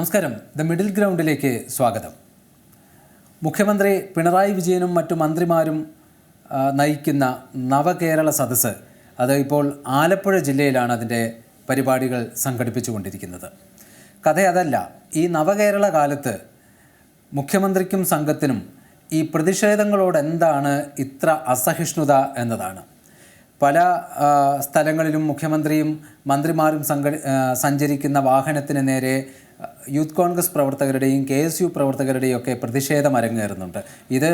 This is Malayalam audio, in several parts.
നമസ്കാരം. ദ മിഡിൽ ഗ്രൗണ്ടിലേക്ക് സ്വാഗതം. മുഖ്യമന്ത്രി പിണറായി വിജയനും മറ്റു മന്ത്രിമാരും നയിക്കുന്ന നവകേരള സദസ്സ് അത് ഇപ്പോൾ ആലപ്പുഴ ജില്ലയിലാണ് അതിന്റെ പരിപാടികൾ സംഘടിപ്പിച്ചുകൊണ്ടിരിക്കുന്നത്. കഥ അതല്ല ഈ നവകേരള കാലത്ത് മുഖ്യമന്ത്രിക്കും സംഘത്തിനും ഈ പ്രതിഷേധങ്ങളോട് എന്താണ് ഇത്ര അസഹിഷ്ണുത എന്നതാണ്. പല സ്ഥലങ്ങളിലും മുഖ്യമന്ത്രിയും മന്ത്രിമാരും സഞ്ചരിക്കുന്ന വാഹനത്തിന് നേരെ യൂത്ത് കോൺഗ്രസ് പ്രവർത്തകരുടെയും കെ എസ് യു പ്രവർത്തകരുടെയും ഒക്കെ പ്രതിഷേധം അരങ്ങേറുന്നുണ്ട്. ഇത്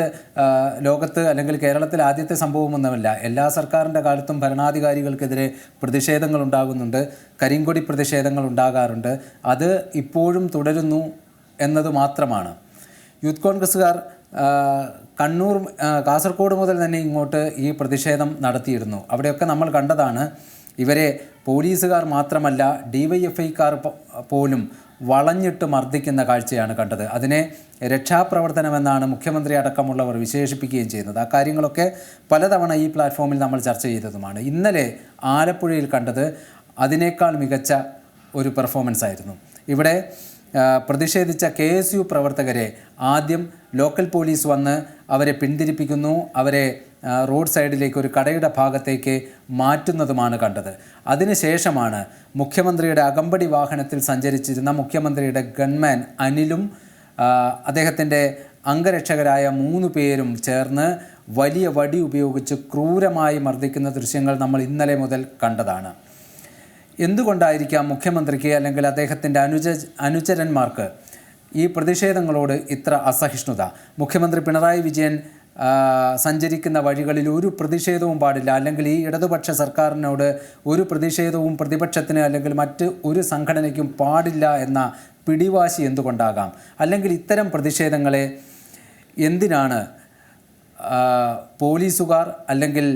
ലോകത്ത് അല്ലെങ്കിൽ കേരളത്തിൽ ആദ്യത്തെ സംഭവമൊന്നുമല്ല. എല്ലാ സർക്കാരിന്റെ കാലത്തും ഭരണാധികാരികൾക്കെതിരെ പ്രതിഷേധങ്ങൾ ഉണ്ടാകുന്നുണ്ട്. കരിങ്കൊടി പ്രതിഷേധങ്ങൾ ഉണ്ടാകാറുണ്ട്. അത് ഇപ്പോഴും തുടരുന്നു എന്നത് മാത്രമാണ്. യൂത്ത് കോൺഗ്രസ്സുകാർ കണ്ണൂർ കാസർഗോഡ് മുതൽ തന്നെ ഇങ്ങോട്ട് ഈ പ്രതിഷേധം നടത്തിയിരുന്നു. അവിടെയൊക്കെ നമ്മൾ കണ്ടതാണ് ഇവരെ പോലീസുകാർ മാത്രമല്ല ഡി വൈ എഫ് ഐക്കാർ പോലും വളഞ്ഞിട്ട് മർദ്ദിക്കുന്ന കാഴ്ചയാണ് കണ്ടത്. അതിനെ രക്ഷാപ്രവർത്തനമെന്നാണ് മുഖ്യമന്ത്രി അടക്കമുള്ളവർ വിശേഷിപ്പിക്കുകയും ചെയ്യുന്നത്. ആ കാര്യങ്ങളൊക്കെ പലതവണ ഈ പ്ലാറ്റ്ഫോമിൽ നമ്മൾ ചർച്ച ചെയ്തതുമാണ്. ഇന്നലെ ആലപ്പുഴയിൽ കണ്ടത് അതിനേക്കാൾ മികച്ച ഒരു പെർഫോമൻസ് ആയിരുന്നു. ഇവിടെ പ്രതിഷേധിച്ച കെ എസ് യു പ്രവർത്തകരെ ആദ്യം ലോക്കൽ പോലീസ് വന്ന് അവരെ പിന്തിരിപ്പിക്കുന്നു. അവരെ റോഡ് സൈഡിലേക്ക് ഒരു കടയുടെ ഭാഗത്തേക്ക് മാറ്റുന്നതുമാണ് കണ്ടത്. അതിനുശേഷമാണ് മുഖ്യമന്ത്രിയുടെ അകമ്പടി വാഹനത്തിൽ സഞ്ചരിച്ചിരുന്ന മുഖ്യമന്ത്രിയുടെ ഗൺമാൻ അനിലും അദ്ദേഹത്തിന്റെ അംഗരക്ഷകരായ മൂന്ന് പേരും ചേർന്ന് വലിയ വടി ഉപയോഗിച്ച് ക്രൂരമായി മർദ്ദിക്കുന്ന ദൃശ്യങ്ങൾ നമ്മൾ ഇന്നലെ മുതൽ കണ്ടതാണ്. എന്തുകൊണ്ടായിരിക്കാം മുഖ്യമന്ത്രിക്ക് അല്ലെങ്കിൽ അദ്ദേഹത്തിന്റെ അനുജ അനുചരന്മാർക്ക് ഈ പ്രതിഷേധങ്ങളോട് ഇത്ര അസഹിഷ്ണുത? മുഖ്യമന്ത്രി പിണറായി വിജയൻ സഞ്ചരിക്കുന്ന വഴികളിൽ ഒരു പ്രതിഷേധവും പാടില്ല. അല്ലെങ്കിൽ ഈ ഇടതുപക്ഷ സർക്കാരിനോട് ഒരു പ്രതിഷേധവും പ്രതിപക്ഷത്തിന് അല്ലെങ്കിൽ മറ്റ് ഒരു സംഘടനയ്ക്കും പാടില്ല എന്ന പിടിവാശി എന്തുകൊണ്ടാകാം? അല്ലെങ്കിൽ ഇത്തരം പ്രതിഷേധങ്ങളെ എന്തിനാണ് പോലീസുകാർ അല്ലെങ്കിൽ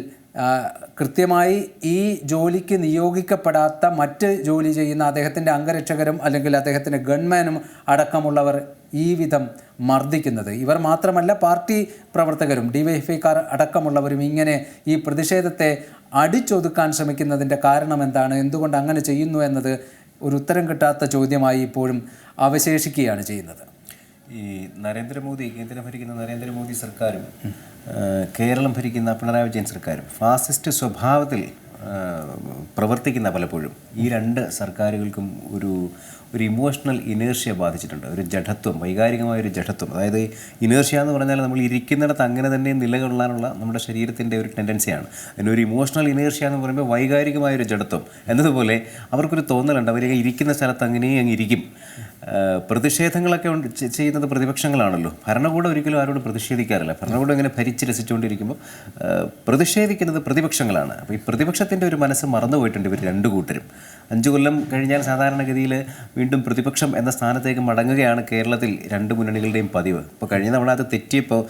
കൃത്യമായി ഈ ജോലിക്ക് നിയോഗിക്കപ്പെടാത്ത മറ്റ് ജോലി ചെയ്യുന്ന അദ്ദേഹത്തിന്റെ അംഗരക്ഷകരും അല്ലെങ്കിൽ അദ്ദേഹത്തിന്റെ ഗൺമാനും അടക്കമുള്ളവർ ഈ വിധം മർദ്ദിക്കുന്നത്. ഇവർ മാത്രമല്ല പാർട്ടി പ്രവർത്തകരും ഡിവൈഎഫ്ഐക്കാർ അടക്കമുള്ളവരും ഇങ്ങനെ ഈ പ്രതിഷേധത്തെ അടിച്ചൊതുക്കാൻ ശ്രമിക്കുന്നതിന്റെ കാരണം എന്താണ്? എന്തുകൊണ്ട് അങ്ങനെ ചെയ്യുന്നു എന്നത് ഒരു ഉത്തരം കിട്ടാത്ത ചോദ്യമായി ഇപ്പോഴും അവശേഷിക്കുകയാണ് ചെയ്യുന്നത്. ഈ നരേന്ദ്രമോദി കേന്ദ്രം ഭരിക്കുന്ന നരേന്ദ്രമോദി സർക്കാരും കേരളം ഭരിക്കുന്ന പിണറായി വിജയൻ സർക്കാരും ഫാസിസ്റ്റ് സ്വഭാവത്തിൽ പ്രവർത്തിക്കുന്ന പലപ്പോഴും ഈ രണ്ട് സർക്കാരുകൾക്കും ഒരു ഒരു ഇമോഷണൽ ഇനേർഷ്യ ബാധിച്ചിട്ടുണ്ട്. ഒരു ജഡത്വം വൈകാരികമായ ഒരു ജഡത്വം. അതായത് ഇനേർഷ്യ എന്ന് പറഞ്ഞാൽ നമ്മൾ ഇരിക്കുന്നിടത്ത് അങ്ങനെ തന്നെ നിലകൊള്ളാനുള്ള നമ്മുടെ ശരീരത്തിന്റെ ഒരു ടെൻഡൻസിയാണ് അതിനൊരു ഇമോഷണൽ ഇനേർഷ്യ എന്ന് പറയുമ്പോൾ വൈകാരികമായ ഒരു ജഡത്വം. എന്നതുപോലെ അവർക്കൊരു തോന്നലുണ്ട്. അവർ ഇരിക്കുന്ന സ്ഥലത്ത് അങ്ങനെ അങ്ങ് ഇരിക്കും. പ്രതിഷേധങ്ങളൊക്കെ ചെയ്യുന്നത് പ്രതിപക്ഷങ്ങളാണല്ലോ. ഭരണകൂടം ഒരിക്കലും ആരോടും പ്രതിഷേധിക്കാറില്ല. ഭരണകൂടം ഇങ്ങനെ ഭരിച്ച് രസിച്ചുകൊണ്ടിരിക്കുമ്പോൾ പ്രതിഷേധിക്കുന്നത് പ്രതിപക്ഷങ്ങളാണ്. അപ്പോൾ ഈ പ്രതിപക്ഷത്തിന്റെ ഒരു മനസ്സ് മറന്നുപോയിട്ടുണ്ട് ഇവർ രണ്ടു കൂട്ടരും. അഞ്ചു കൊല്ലം കഴിഞ്ഞാൽ സാധാരണഗതിയിൽ വീണ്ടും പ്രതിപക്ഷം എന്ന സ്ഥാനത്തേക്ക് മടങ്ങുകയാണ് കേരളത്തിൽ രണ്ട് മുന്നണികളുടെയും പതിവ്. ഇപ്പോൾ കഴിഞ്ഞ തവണ അത് തെറ്റിയപ്പോൾ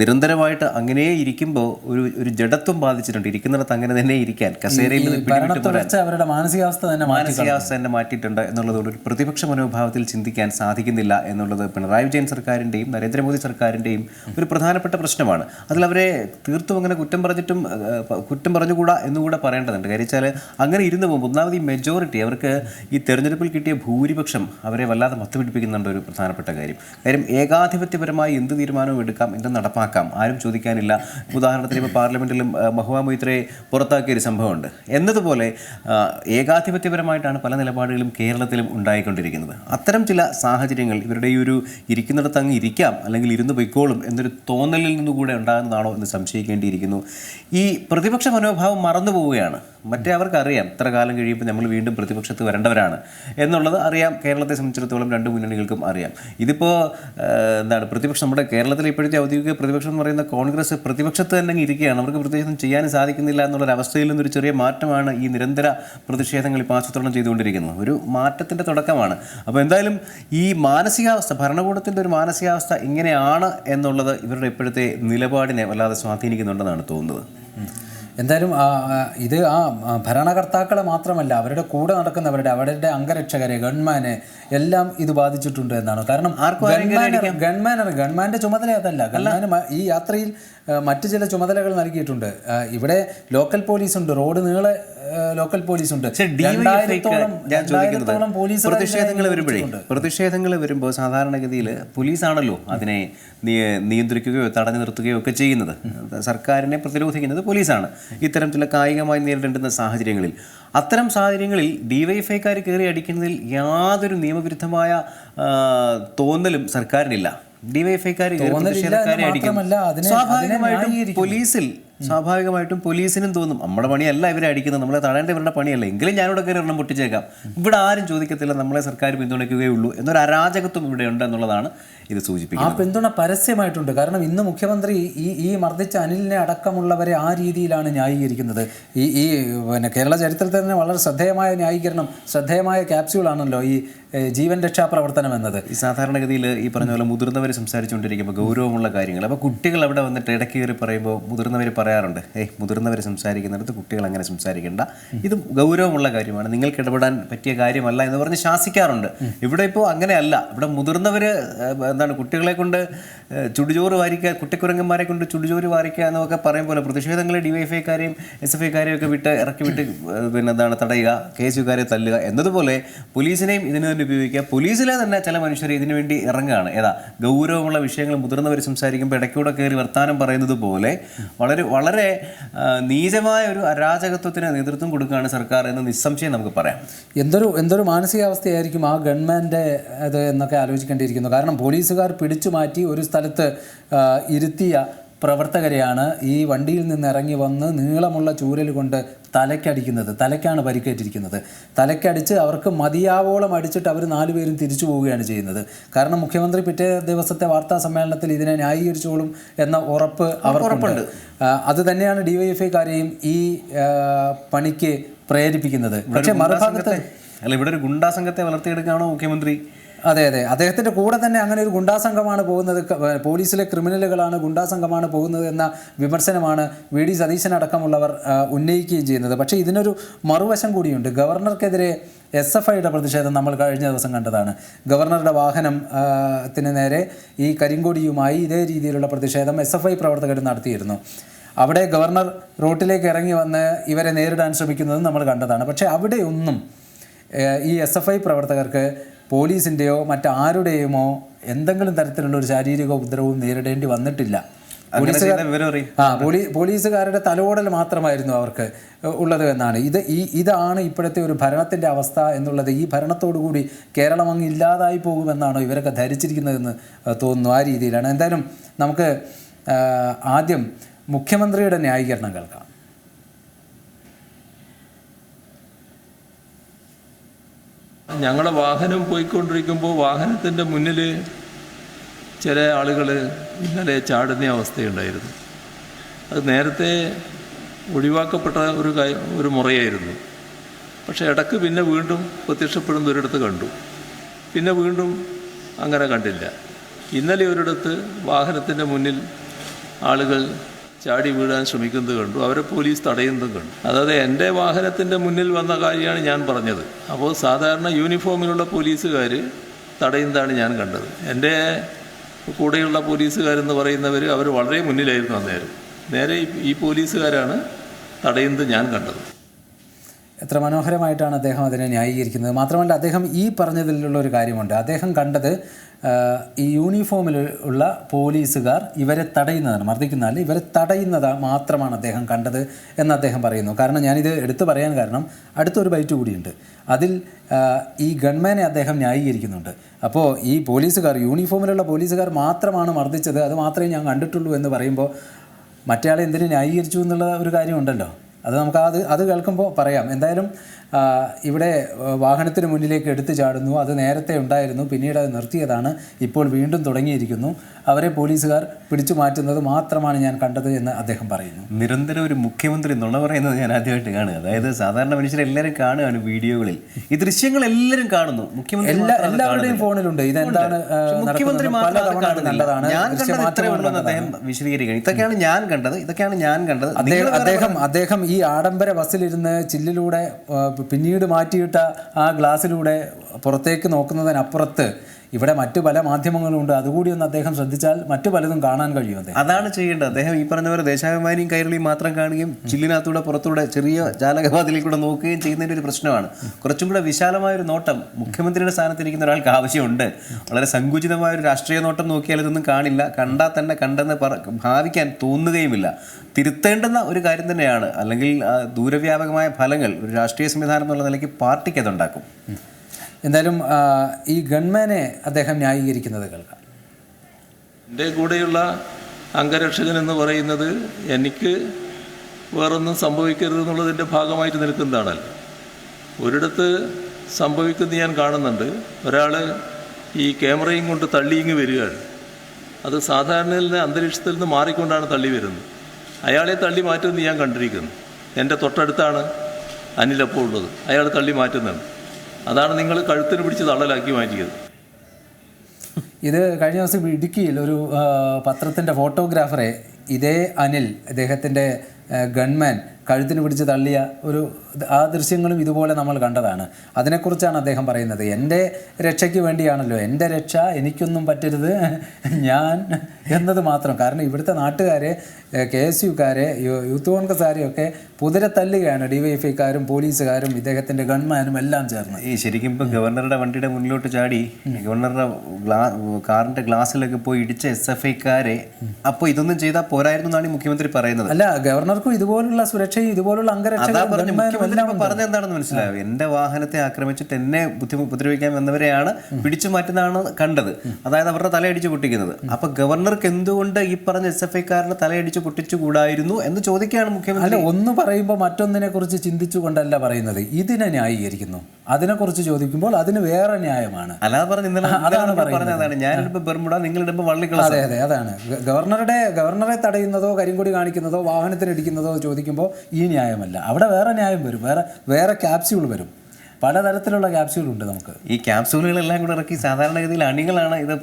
നിരന്തരമായിട്ട് അങ്ങനെ ഇരിക്കുമ്പോൾ ഒരു ഒരു ജഡത്വം ബാധിച്ചിട്ടുണ്ട്. ഇരിക്കുന്നിടത്ത് അങ്ങനെ തന്നെ ഇരിക്കാൻ. കസേരയിൽ അവരുടെ മാനസികാവസ്ഥ തന്നെ മാനസികാവസ്ഥ തന്നെ മാറ്റിയിട്ടുണ്ട് എന്നുള്ളതുകൊണ്ട് ഒരു പ്രതിപക്ഷ മനോഭാവത്തിൽ ചിന്തിക്കാൻ സാധിക്കുന്നില്ല എന്നുള്ളത് പിണറായി വിജയൻ സർക്കാരിന്റെയും നരേന്ദ്രമോദി സർക്കാരിന്റെയും ഒരു പ്രധാനപ്പെട്ട പ്രശ്നമാണ്. അതിൽ അവരെ തീർത്തും അങ്ങനെ കുറ്റം പറഞ്ഞിട്ടും കുറ്റം പറഞ്ഞുകൂടാ എന്നുകൂടെ പറയേണ്ടതുണ്ട്. കാര്യം വെച്ചാൽ അങ്ങനെ ഇരുന്ന് പോകുമ്പോൾ ഒന്നാമത് ഈ മെജോറിറ്റി അവർക്ക് ഈ തെരഞ്ഞെടുപ്പിൽ കിട്ടിയ ഭൂരിപക്ഷം അവരെ വല്ലാതെ മത്തുപിടിപ്പിക്കുന്നുണ്ട് ഒരു പ്രധാനപ്പെട്ട കാര്യം. കാര്യം ഏകാധിപത്യപരമായി എന്ത് തീരുമാനവും എടുക്കാം എന്ത് നടപ്പാക്കാം ആരും ചോദിക്കാനില്ല. ഉദാഹരണത്തിന് ഇപ്പോൾ പാർലമെന്റിലും മഹുവാ മഹുവ മൊയ്ത്രയെ പുറത്താക്കിയ ഒരു സംഭവമുണ്ട്. എന്നതുപോലെ ഏകാധിപത്യപരമായിട്ടാണ് പല നിലപാടുകളും കേരളത്തിലും ഉണ്ടായിക്കൊണ്ടിരിക്കുന്നത്. അത്തരം ചില സാഹചര്യങ്ങൾ ഇവരുടെ ഈ ഒരു ഇരിക്കുന്നിടത്ത് അങ്ങ് ഇരിക്കാം അല്ലെങ്കിൽ ഇരുന്ന് പൊയ്ക്കോളും എന്നൊരു തോന്നലിൽ നിന്നുകൂടെ ഉണ്ടാകുന്നതാണോ എന്ന് സംശയിക്കേണ്ടിയിരിക്കുന്നു. ഈ പ്രതിപക്ഷ മനോഭാവം മറന്നു പോവുകയാണ് മറ്റേ അവർക്കറിയാം ഇത്ര കാലം കഴിയുമ്പോൾ നമ്മൾ വീണ്ടും പ്രതിപക്ഷത്ത് വരേണ്ടവരാണ്. എന്നുള്ളത് അറിയാം. കേരളത്തെ സംബന്ധിച്ചിടത്തോളം രണ്ട് മുന്നണികൾക്കും അറിയാം. ഇതിപ്പോൾ എന്താണ് പ്രതിപക്ഷം നമ്മുടെ കേരളത്തിൽ ഇപ്പോഴത്തെ ഔദ്യോഗിക പ്രതിപക്ഷം എന്ന് പറയുന്ന കോൺഗ്രസ് പ്രതിപക്ഷത്ത് തന്നെ ഇരിക്കുകയാണ്. അവർക്ക് പ്രത്യേകിച്ചും ചെയ്യാൻ സാധിക്കുന്നില്ല എന്നുള്ളൊരവസ്ഥയിൽ നിന്നൊരു ചെറിയ മാറ്റമാണ് ഈ നിരന്തര പ്രതിഷേധങ്ങൾ ഇപ്പോൾ ആസൂത്രണം ചെയ്തുകൊണ്ടിരിക്കുന്നത്. ഒരു മാറ്റത്തിന്റെ തുടക്കമാണ്. അപ്പോൾ എന്തായാലും ഈ മാനസികാവസ്ഥ ഭരണകൂടത്തിന്റെ ഒരു മാനസികാവസ്ഥ ഇങ്ങനെയാണ് എന്നുള്ളത് ഇവരുടെ ഇപ്പോഴത്തെ നിലപാടിനെ വല്ലാതെ സ്വാധീനിക്കുന്നുണ്ടെന്നാണ് തോന്നുന്നത്. എന്തായാലും ഇത് ആ ഭരണകർത്താക്കളെ മാത്രമല്ല അവരുടെ കൂടെ നടക്കുന്നവരുടെ അവരുടെ അംഗരക്ഷകരെ ഗൺമാനെ എല്ലാം ഇത് ബാധിച്ചിട്ടുണ്ട് എന്നാണ്. കാരണം ഗവൺമാൻ ഗൺമാന്റെ ചുമതല അതല്ല. ഗൺമാന് ഈ യാത്രയിൽ മറ്റു ചില ചുമതലകൾ നൽകിയിട്ടുണ്ട്. ഇവിടെ ലോക്കൽ പോലീസ് ഉണ്ട് റോഡ് നീളെ ലോക്കൽ പോലീസ് ഉണ്ട്. പ്രതിഷേധങ്ങൾ വരുമ്പോഴേ പ്രതിഷേധങ്ങൾ വരുമ്പോൾ സാധാരണഗതിയിൽ പോലീസാണല്ലോ അതിനെ നിയ- നിയന്ത്രിക്കുകയോ തടഞ്ഞു നിർത്തുകയോ ഒക്കെ ചെയ്യുന്നത്. സർക്കാരിനെ പ്രതിരോധിക്കുന്നത് പോലീസാണ്. ഇത്തരം ചില കായികമായി നേരിടേണ്ടുന്ന സാഹചര്യങ്ങളിൽ. അത്തരം സാഹചര്യങ്ങളിൽ ഡിവൈഎഫ്ഐക്കാർ കയറി അടിക്കുന്നതിൽ യാതൊരു നിയമവിരുദ്ധമായ തോന്നലും സർക്കാരിനില്ല. അതിനെ- സ്വാഭാവികമായിട്ടും പോലീസിൽ സ്വാഭാവികമായിട്ടും പോലീസിനും തോന്നും നമ്മുടെ പണിയല്ല ഇവരെ അടിക്കുന്നത് നമ്മളെ തടയേണ്ട ഇവരുടെ പണിയല്ല എങ്കിലും ഞാനിവിടെ കയറി ഒരെണ്ണം പൊട്ടിച്ചേക്കാം. ഇവിടെ ആരും ചോദിക്കത്തില്ല നമ്മളെ സർക്കാർ പിന്തുണയ്ക്കുകയുള്ളൂ എന്നൊരു അരാജകത്വം ഇവിടെ ഉണ്ട് എന്നുള്ളതാണ് ഇത് സൂചിപ്പിക്കുന്നത്. ആ പിന്തുണ പരസ്യമായിട്ടുണ്ട്. കാരണം ഇന്ന് മുഖ്യമന്ത്രി ഈ ഈ മർദ്ദിച്ച അനിലിനെ അടക്കമുള്ളവരെ ആ രീതിയിലാണ് ന്യായീകരിക്കുന്നത്. ഈ ഈ പിന്നെ കേരള ചരിത്രത്തിൽ തന്നെ വളരെ ശ്രദ്ധേയമായ ന്യായീകരണം ശ്രദ്ധേയമായ ക്യാപ്സ്യൂളാണല്ലോ ഈ ജീവൻ രക്ഷാ പ്രവർത്തനം എന്നത്. ഈ സാധാരണഗതിയിൽ ഈ പറഞ്ഞ പോലെ മുതിർന്നവർ സംസാരിച്ചുകൊണ്ടിരിക്കുമ്പോൾ ഗൗരവമുള്ള കാര്യങ്ങൾ അപ്പോൾ കുട്ടികൾ അവിടെ വന്നിട്ട് ഇടയ്ക്ക് കയറി പറയുമ്പോൾ മുതിർന്നവർ പറയാറുണ്ട്. ഏയ് മുതിർന്നവർ സംസാരിക്കുന്നിടത്ത് കുട്ടികൾ അങ്ങനെ സംസാരിക്കേണ്ട. ഇത് ഗൗരവമുള്ള കാര്യമാണ്. നിങ്ങൾക്ക് ഇടപെടാൻ പറ്റിയ കാര്യമല്ല എന്ന് പറഞ്ഞ് ശാസിക്കാറുണ്ട്. ഇവിടെ ഇപ്പോൾ അങ്ങനെയല്ല. ഇവിടെ മുതിർന്നവർ എന്താണ് കുട്ടികളെ കൊണ്ട് ഏഹ്, ചുടുചോറ് വാരിക്കുക കുട്ടിക്കുരങ്ങന്മാരെ കൊണ്ട് ചുടുചോറ് വാരിക്കുക എന്നൊക്കെ പറയും പോലെ പ്രതിഷേധങ്ങളെ ഡിവൈഫൈക്കാരെയും എസ് എഫ് ഐക്കാരെയും വിട്ട് ഇറക്കി വിട്ട് പിന്നെ എന്താണ് തടയുക കെ എസ് യുക്കാരെ തല്ലുക എന്നതുപോലെ പോലീസിനെയും ഇതിന് തന്നെ ഉപയോഗിക്കുക. പോലീസിലെ തന്നെ ചില മനുഷ്യർ ഇതിനു വേണ്ടി ഇറങ്ങുകയാണ്. ഏതാ ഗൗരവമുള്ള വിഷയങ്ങൾ മുതിർന്നവർ സംസാരിക്കുമ്പോൾ ഇടയ്ക്കൂടെ കയറി വർത്താനം പറയുന്നത് പോലെ വളരെ വളരെ നീചമായ ഒരു അരാജകത്വത്തിന് നേതൃത്വം കൊടുക്കുകയാണ് സർക്കാർ എന്ന് നിസ്സംശയം നമുക്ക് പറയാം. എന്തൊരു എന്തൊരു മാനസികാവസ്ഥയായിരിക്കും ആ ഗവൺമെന്റ് അത് എന്നൊക്കെ ആലോചിക്കേണ്ടിയിരിക്കുന്നു. കാരണം പോലീസുകാർ പിടിച്ചു മാറ്റി ഒരു സ്ഥലത്ത് ഇരുത്തിയ പ്രവർത്തകരെയാണ് ഈ വണ്ടിയിൽ നിന്ന് ഇറങ്ങി വന്ന് നീളമുള്ള ചൂരൽ കൊണ്ട് തലയ്ക്കടിക്കുന്നത് തലയ്ക്കാണ് പരിക്കേറ്റിരിക്കുന്നത്. തലയ്ക്കടിച്ച് അവർക്ക് മതിയാവോളം അടിച്ചിട്ട് അവർ നാലുപേരും തിരിച്ചു പോവുകയാണ് ചെയ്യുന്നത്. കാരണം മുഖ്യമന്ത്രി പിറ്റേ ദിവസത്തെ വാർത്താ സമ്മേളനത്തിൽ ഇതിനെ ന്യായീകരിച്ചോളും എന്ന ഉറപ്പ് അവർക്കുണ്ട്. അത് തന്നെയാണ് ഡിവൈഎഫ്ഐക്കാരെയും ഈ പണിക്ക് പ്രേരിപ്പിക്കുന്നത്. പക്ഷേ മറുഭാഗത്ത് അല്ല ഇവിടെ ഒരു ഗുണ്ടാസംഘത്തെ വളർത്തിയെടുക്കുകയാണോ മുഖ്യമന്ത്രി? അതെ അതെ. അദ്ദേഹത്തിന്റെ കൂടെ തന്നെ അങ്ങനെ ഒരു ഗുണ്ടാസംഘമാണ് പോകുന്നത്. പോലീസിലെ ക്രിമിനലുകളാണ് ഗുണ്ടാസംഘമാണ് പോകുന്നത് എന്ന വിമർശനമാണ് വി. ഡി. സതീശൻ അടക്കമുള്ളവർ ഉന്നയിക്കുകയും ചെയ്യുന്നത്. പക്ഷേ ഇതിനൊരു മറുവശം കൂടിയുണ്ട്. ഗവർണർക്കെതിരെ എസ് എഫ് ഐയുടെ പ്രതിഷേധം നമ്മൾ കഴിഞ്ഞ ദിവസം കണ്ടതാണ്. ഗവർണറുടെ വാഹനം ത്തിന് നേരെ ഈ കരിങ്കൊടിയുമായി ഇതേ രീതിയിലുള്ള പ്രതിഷേധം എസ് എഫ് ഐ പ്രവർത്തകർ നടത്തിയിരുന്നു. അവിടെ ഗവർണർ റോട്ടിലേക്ക് ഇറങ്ങി വന്ന് ഇവരെ നേരിടാൻ ശ്രമിക്കുന്നതും നമ്മൾ കണ്ടതാണ്. പക്ഷേ അവിടെയൊന്നും ഈ എസ് എഫ് ഐ പ്രവർത്തകർക്ക് പോലീസിന്റെയോ മറ്റാരുടെയുമോ എന്തെങ്കിലും തരത്തിലുള്ള ഒരു ശാരീരിക ഉപദ്രവവും നേരിടേണ്ടി വന്നിട്ടില്ല. ആ പോലീ പോലീസുകാരുടെ തലോടൽ മാത്രമായിരുന്നു അവർക്ക് ഉള്ളത് എന്നാണ്. ഇത് ഈ ഇതാണ് ഇപ്പോഴത്തെ ഒരു ഭരണത്തിന്റെ അവസ്ഥ എന്നുള്ളത് ഈ ഭരണത്തോടു കൂടി കേരളം അങ്ങ് ഇല്ലാതായി പോകുമെന്നാണോ ഇവരൊക്കെ ധരിച്ചിരിക്കുന്നതെന്ന് തോന്നുന്നു ആ രീതിയിലാണ്. എന്തായാലും നമുക്ക് ആദ്യം മുഖ്യമന്ത്രിയുടെ ന്യായീകരണം കേൾക്കാം. ഞങ്ങളുടെ വാഹനം പോയിക്കൊണ്ടിരിക്കുമ്പോൾ വാഹനത്തിന്റെ മുന്നിൽ ചില ആളുകൾ ഇന്നലെ ചാടുന്ന അവസ്ഥയുണ്ടായിരുന്നു. അത് നേരത്തെ ഒഴിവാക്കപ്പെട്ട ഒരു കാ- ഒരു മുറയായിരുന്നു. പക്ഷേ ഇടയ്ക്ക് പിന്നെ വീണ്ടും പ്രത്യക്ഷപ്പെടുന്ന ഒരിടത്ത് കണ്ടു. പിന്നെ വീണ്ടും അങ്ങനെ കണ്ടില്ല. ഇന്നലെ ഒരിടത്ത് വാഹനത്തിന്റെ മുന്നിൽ ആളുകൾ ചാടി വീഴാൻ ശ്രമിക്കുന്നത് കണ്ടു. അവരെ പോലീസ് തടയുന്നതും കണ്ടു. അതായത് എന്റെ വാഹനത്തിന്റെ മുന്നിൽ വന്ന കാര്യമാണ് ഞാൻ പറഞ്ഞത്. അപ്പോൾ സാധാരണ യൂണിഫോമിലുള്ള പോലീസുകാർ തടയുന്നതാണ് ഞാൻ കണ്ടത്. എന്റെ കൂടെയുള്ള പോലീസുകാരെന്ന് പറയുന്നവർ അവർ വളരെ മുന്നിലായിരുന്നു അന്നേരം. നേരെ ഈ- പോലീസുകാരാണ് തടയുന്നത് ഞാൻ കണ്ടത്. എത്ര മനോഹരമായിട്ടാണ് അദ്ദേഹം അതിനെ ന്യായീകരിക്കുന്നത്. മാത്രമല്ല അദ്ദേഹം ഈ പറഞ്ഞതിലുള്ള ഒരു കാര്യമുണ്ട്. അദ്ദേഹം കണ്ടത് ഈ യൂണിഫോമിൽ ഉള്ള പോലീസുകാർ ഇവരെ തടയുന്നതാണ് മർദ്ദിക്കുന്നതല്ല ഇവരെ തടയുന്നത് മാത്രമാണ് അദ്ദേഹം കണ്ടത് എന്ന് അദ്ദേഹം പറയുന്നു. കാരണം ഞാനിത് എടുത്തു പറയാൻ കാരണം അടുത്തൊരു ബൈറ്റ് കൂടിയുണ്ട്. അതിൽ ഈ ഗൺമാനെ അദ്ദേഹം ന്യായീകരിക്കുന്നുണ്ട്. അപ്പോൾ ഈ പോലീസുകാർ യൂണിഫോമിലുള്ള പോലീസുകാർ മാത്രമാണ് മർദ്ദിച്ചത്. അത് മാത്രമേ ഞാൻ കണ്ടിട്ടുള്ളൂ എന്ന് പറയുമ്പോൾ മറ്റേ ആളെ എന്തിനു ന്യായീകരിച്ചു എന്നുള്ള ഒരു കാര്യമുണ്ടല്ലോ. അത് നമുക്ക് അത് അത് കേൾക്കുമ്പോൾ പറയാം. എന്തായാലും ഇവിടെ വാഹനത്തിന് മുന്നിലേക്ക് എടുത്തു ചാടുന്നു. അത് നേരത്തെ ഉണ്ടായിരുന്നു. പിന്നീട് അത് നിർത്തിയതാണ്. ഇപ്പോൾ വീണ്ടും തുടങ്ങിയിരിക്കുന്നു. അവരെ പോലീസുകാർ പിടിച്ചു മാറ്റുന്നത് മാത്രമാണ് ഞാൻ കണ്ടത് എന്ന് അദ്ദേഹം പറയുന്നു. നിരന്തരം ഒരു മുഖ്യമന്ത്രി നുണ പറയുന്നത് ഞാൻ ആദ്യമായിട്ട് കാണുക. അതായത് സാധാരണ മനുഷ്യരെല്ലാവരും കാണുകയാണ് വീഡിയോകളിൽ. ഈ ദൃശ്യങ്ങൾ എല്ലാവരും കാണുന്നു. മുഖ്യമന്ത്രി എല്ലാ എല്ലാവരുടെയും ഫോണിലുണ്ട്. ഇതെന്താണ് മുഖ്യമന്ത്രി നല്ലതാണ് ഞാൻ കണ്ടത് ഇത്രയേ ദൃശ്യമാധ്യമങ്ങൾ ഉള്ളൂ അദ്ദേഹം വിശദീകരിക്കുകയാണ്. ഇതൊക്കെയാണ് ഞാൻ കണ്ടത്. ഇതൊക്കെയാണ് ഞാൻ കണ്ടത്. അദ്ദേഹം അദ്ദേഹം ഈ ആഡംബര ബസ്സിലിരുന്ന് ചില്ലിലൂടെ പിന്നീട് മാറ്റിയിട്ട ആ ഗ്ലാസ്സിലൂടെ പുറത്തേക്ക് നോക്കുന്നതിനപ്പുറത്ത് ഇവിടെ മറ്റു പല മാധ്യമങ്ങളുണ്ട് അതുകൂടി ഒന്ന് അദ്ദേഹം ശ്രദ്ധിച്ചാൽ മറ്റു പലതും കാണാൻ കഴിയും അദ്ദേഹം. അതാണ് ചെയ്യേണ്ടത്. അദ്ദേഹം ഈ പറഞ്ഞ പോലെ ദേശാഭിമാനിയും കൈരളിയും മാത്രം കാണുകയും ചില്ലിനകത്തൂടെ പുറത്തൂടെ ചെറിയ ജാലകവാതിലിൽ കൂടെ നോക്കുകയും ചെയ്യുന്നതിന്റെ ഒരു പ്രശ്നമാണ്. കുറച്ചും കൂടെ വിശാലമായ ഒരു നോട്ടം മുഖ്യമന്ത്രിയുടെ സ്ഥാനത്തിരിക്കുന്ന ഒരാൾക്ക് ആവശ്യമുണ്ട്. വളരെ സങ്കുചിതമായ ഒരു രാഷ്ട്രീയ നോട്ടം നോക്കിയാൽ ഇതൊന്നും കാണില്ല. കണ്ടാൽ തന്നെ കണ്ടെന്ന് ഭാവിക്കാൻ തോന്നുകയുമില്ല. തിരുത്തേണ്ടുന്ന ഒരു കാര്യം തന്നെയാണ്. അല്ലെങ്കിൽ ദൂരവ്യാപകമായ ഫലങ്ങൾ ഒരു രാഷ്ട്രീയ സംവിധാനം എന്നുള്ള നിലയ്ക്ക് പാർട്ടിക്ക് അതുണ്ടാക്കും. എന്തായാലും ഈ ഗൺമാനെ അദ്ദേഹം ന്യായീകരിക്കുന്നത് കേൾക്കാം. എന്റെ കൂടെയുള്ള അംഗരക്ഷകൻ എന്ന് പറയുന്നത് എനിക്ക് വേറൊന്നും സംഭവിക്കരുത് എന്നുള്ളതിന്റെ ഭാഗമായിട്ട് നിൽക്കുന്നതാണല്ലോ. ഒരിടത്ത് സംഭവിക്കുന്നത് ഞാൻ കാണുന്നുണ്ട്. ഒരാൾ ഈ ക്യാമറയും കൊണ്ട് തള്ളിയിങ്ങ് വരികയാണ്. അത് സാധാരണയിൽ നിന്ന് അന്തരീക്ഷത്തിൽ നിന്ന് മാറിക്കൊണ്ടാണ് തള്ളി വരുന്നത്. അയാളെ തള്ളി മാറ്റുന്നത് ഞാൻ കണ്ടിരിക്കുന്നു. എന്റെ തൊട്ടടുത്താണ് അനിലപ്പോൾ ഉള്ളത്. അയാൾ തള്ളി മാറ്റുന്നുണ്ട്. അതാണ് നിങ്ങൾ കഴുത്തിന് പിടിച്ച് തള്ളലാക്കി മാറ്റിയത്. ഇത് കഴിഞ്ഞ ദിവസം ഇടുക്കിയിൽ ഒരു പത്രത്തിന്റെ ഫോട്ടോഗ്രാഫറെ ഇതേ അനിൽ അദ്ദേഹത്തിന്റെ ഗൺമാൻ കഴുത്തിന് പിടിച്ച് തള്ളിയ ഒരു ആ ദൃശ്യങ്ങളും ഇതുപോലെ നമ്മൾ കണ്ടതാണ്. അതിനെക്കുറിച്ചാണ് അദ്ദേഹം പറയുന്നത്. എന്റെ രക്ഷയ്ക്ക് വേണ്ടിയാണല്ലോ. എന്റെ രക്ഷ എനിക്കൊന്നും പറ്റരുത്. ഞാൻ എന്നത് മാത്രം. കാരണം ഇവിടുത്തെ നാട്ടുകാരെ കെ എസ് യുക്കാരെ യൂത്ത് കോൺഗ്രസ്സുകാരെയൊക്കെ പുതിരെ തല്ലുകയാണ് ഡി വൈ എഫ്ഐക്കാരും പോലീസുകാരും ഇദ്ദേഹത്തിന്റെ ഗൺമാനും എല്ലാം ചേർന്ന്. ഈ ശരിക്കും ഇപ്പം ഗവർണറുടെ വണ്ടിയുടെ മുന്നിലോട്ട് ചാടി ഗവർണറുടെ ഗ്ലാ കാറിന്റെ ഗ്ലാസ്സിലൊക്കെ പോയി ഇടിച്ച എസ് എഫ് ഐക്കാരെ അപ്പോൾ ഇതൊന്നും ചെയ്താൽ പോരായിരുന്നു എന്നാണ് ഈ മുഖ്യമന്ത്രി പറയുന്നത്. അല്ല ഗവർണർക്കും ഇതുപോലുള്ള സുരക്ഷയും ഇതുപോലുള്ള പറഞ്ഞു എന്താണെന്ന് മനസ്സിലാവും എന്റെ വാഹനത്തെ ആക്രമിച്ചിട്ട് എന്നെ ഉപദ്രവിക്കാൻ വന്നവരെയാണ് പിടിച്ചു മാറ്റുന്നതാണ് കണ്ടത്. അതായത് അവരുടെ തലയടിച്ച് പൊട്ടിക്കുന്നത്. അപ്പൊ ഗവർണർക്ക് എന്തുകൊണ്ട് ഈ പറഞ്ഞ എസ് എഫ് ഐക്കാരുടെ തലയടിച്ച് പൊട്ടിച്ചുകൂടായിരുന്നു എന്ന് ചോദിക്കുകയാണ് മുഖ്യമന്ത്രി. അല്ല ഒന്ന് പറയുമ്പോൾ മറ്റൊന്നിനെ കുറിച്ച് ചിന്തിച്ചുകൊണ്ടല്ല പറയുന്നത്. ഇതിനെ ന്യായീകരിക്കുന്നു. അതിനെക്കുറിച്ച് ചോദിക്കുമ്പോൾ അതിന് വേറെ ന്യായമാണ്. അല്ലാതെ പറഞ്ഞ അതാണ് പറഞ്ഞതാണ് ഞാനിപ്പോ ബെർമുട നിങ്ങളിടുമ്പോൾ വള്ളിക്കള അതെ അതെ അതാണ്. ഗവർണറുടെ ഗവർണറെ തടയുന്നതോ കരിങ്കൊടി കാണിക്കുന്നതോ വാഹനത്തിന് ഇടിക്കുന്നതോ ചോദിക്കുമ്പോൾ ഈ ന്യായമല്ല. അവിടെ വേറെ ന്യായം വരും. വേറെ വേറെ ക്യാപ്സ്യൂൾ വരും. പലതരത്തിലുള്ള ക്യാപ്സ്യൂൾ ഉണ്ട് നമുക്ക്. ഈ ക്യാപ്സ്യൂളുകളെല്ലാം കൂടെ ഇറക്കി സാധാരണഗതിയിൽ അണികളാണ് ഇത്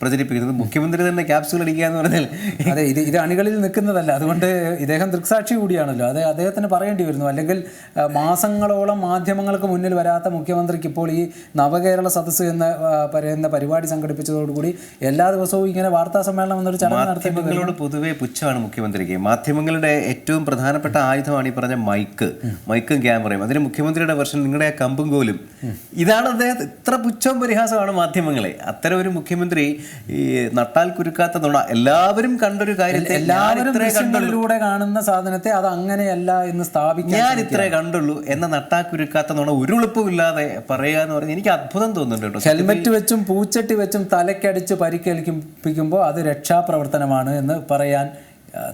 പ്രചരിപ്പിക്കുന്നത്. മുഖ്യമന്ത്രി തന്നെ ക്യാപ്സ്യൂൾ അടിക്കുക എന്ന് പറഞ്ഞാൽ അതെ ഇത് ഇത് അണികളിൽ നിൽക്കുന്നതല്ല. അതുകൊണ്ട് ഇദ്ദേഹം ദൃക്സാക്ഷി കൂടിയാണല്ലോ. അത് അദ്ദേഹത്തിന് പറയേണ്ടി വരുന്നു. അല്ലെങ്കിൽ മാസങ്ങളോളം മാധ്യമങ്ങൾക്ക് മുന്നിൽ വരാത്ത മുഖ്യമന്ത്രിക്ക് ഇപ്പോൾ ഈ നവകേരള സദസ്സ് എന്ന പറയുന്ന പരിപാടി സംഘടിപ്പിച്ചതോടുകൂടി എല്ലാ ദിവസവും ഇങ്ങനെ വാർത്താ സമ്മേളനം എന്നൊരു ചടങ്ങ് നടത്തിയോട് പൊതുവേ പുച്ഛമാണ് മുഖ്യമന്ത്രിക്ക്. മാധ്യമങ്ങളുടെ ഏറ്റവും പ്രധാനപ്പെട്ട ആയുധമാണ് ഈ പറഞ്ഞ മൈക്ക്. മൈക്കും ക്യാമറയും. അതിന് മുഖ്യമന്ത്രിയുടെ വെർഷൻ നിങ്ങളുടെ കമ്പും കോലും. ഇതാണ് അദ്ദേഹം ഇത്ര പുച്ഛവും പരിഹാസമാണ് മാധ്യമങ്ങളെ. അത്തരം ഒരു മുഖ്യമന്ത്രി ഈ നട്ടാൽ കുരുക്കാത്ത നുണ എല്ലാവരും കണ്ടൊരു കാര്യത്തെ എല്ലാവരും ദൃശ്യങ്ങളിലൂടെ കാണുന്ന സാധനത്തെ അത് അങ്ങനെയല്ല എന്ന് സ്ഥാപിക്കാൻ ഞാൻ ഇത്രേ കണ്ടുള്ളൂ എന്ന നട്ടാ കുരുക്കാത്ത നുണ ഒരു എളുപ്പമില്ലാതെ പറയുക എന്ന് പറഞ്ഞാൽ എനിക്ക് അത്ഭുതം തോന്നുന്നുണ്ട് ഹെൽമെറ്റ് വെച്ചും പൂച്ചട്ടി വെച്ചും തലക്കടിച്ച് പരിക്കേൽപ്പിക്കുമ്പോൾ അത് രക്ഷാപ്രവർത്തനമാണ് എന്ന് പറയാൻ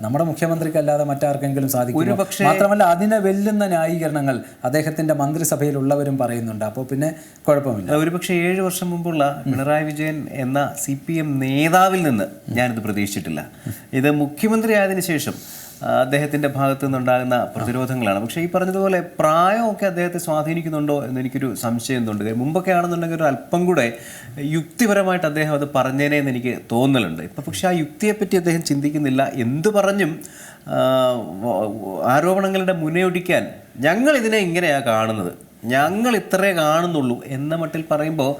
നമ്മുടെ മുഖ്യമന്ത്രിക്കല്ലാതെ മറ്റാർക്കെങ്കിലും സാധിക്കും മാത്രമല്ല അതിനെ വെല്ലുന്ന ന്യായീകരണങ്ങൾ അദ്ദേഹത്തിന്റെ മന്ത്രിസഭയിലുള്ളവരും പറയുന്നുണ്ട്. അപ്പോൾ പിന്നെ കുഴപ്പമില്ല. ഒരുപക്ഷെ ഏഴ് വർഷം മുമ്പുള്ള പിണറായി വിജയൻ എന്ന സി പി എം നേതാവിൽ നിന്ന് ഞാനിത് പ്രതീക്ഷിച്ചിട്ടില്ല. ഇത് മുഖ്യമന്ത്രി ആയതിനു ശേഷം അദ്ദേഹത്തിന്റെ ഭാഗത്തു നിന്നുണ്ടാകുന്ന പ്രതിരോധങ്ങളാണ്. പക്ഷേ ഈ പറഞ്ഞതുപോലെ പ്രായമൊക്കെ അദ്ദേഹത്തെ സ്വാധീനിക്കുന്നുണ്ടോ എന്ന് എനിക്കൊരു സംശയം ഉണ്ട് മുമ്പൊക്കെ ആണെന്നുണ്ടെങ്കിൽ ഒരു അല്പം കൂടെ യുക്തിപരമായിട്ട് അദ്ദേഹം അത് പറഞ്ഞേനെ എന്ന് എനിക്ക് തോന്നലുണ്ട്. ഇപ്പം പക്ഷേ ആ യുക്തിയെപ്പറ്റി അദ്ദേഹം ചിന്തിക്കുന്നില്ല. എന്തു പറഞ്ഞും ആരോപണങ്ങളുടെ മുനയൊടിക്കാൻ ഞങ്ങൾ ഇതിനെ ഇങ്ങനെയാണ് കാണുന്നത്. ഞങ്ങൾ ഇത്രേ കാണുന്നുള്ളൂ എന്ന മട്ടിൽ പറയുമ്പോൾ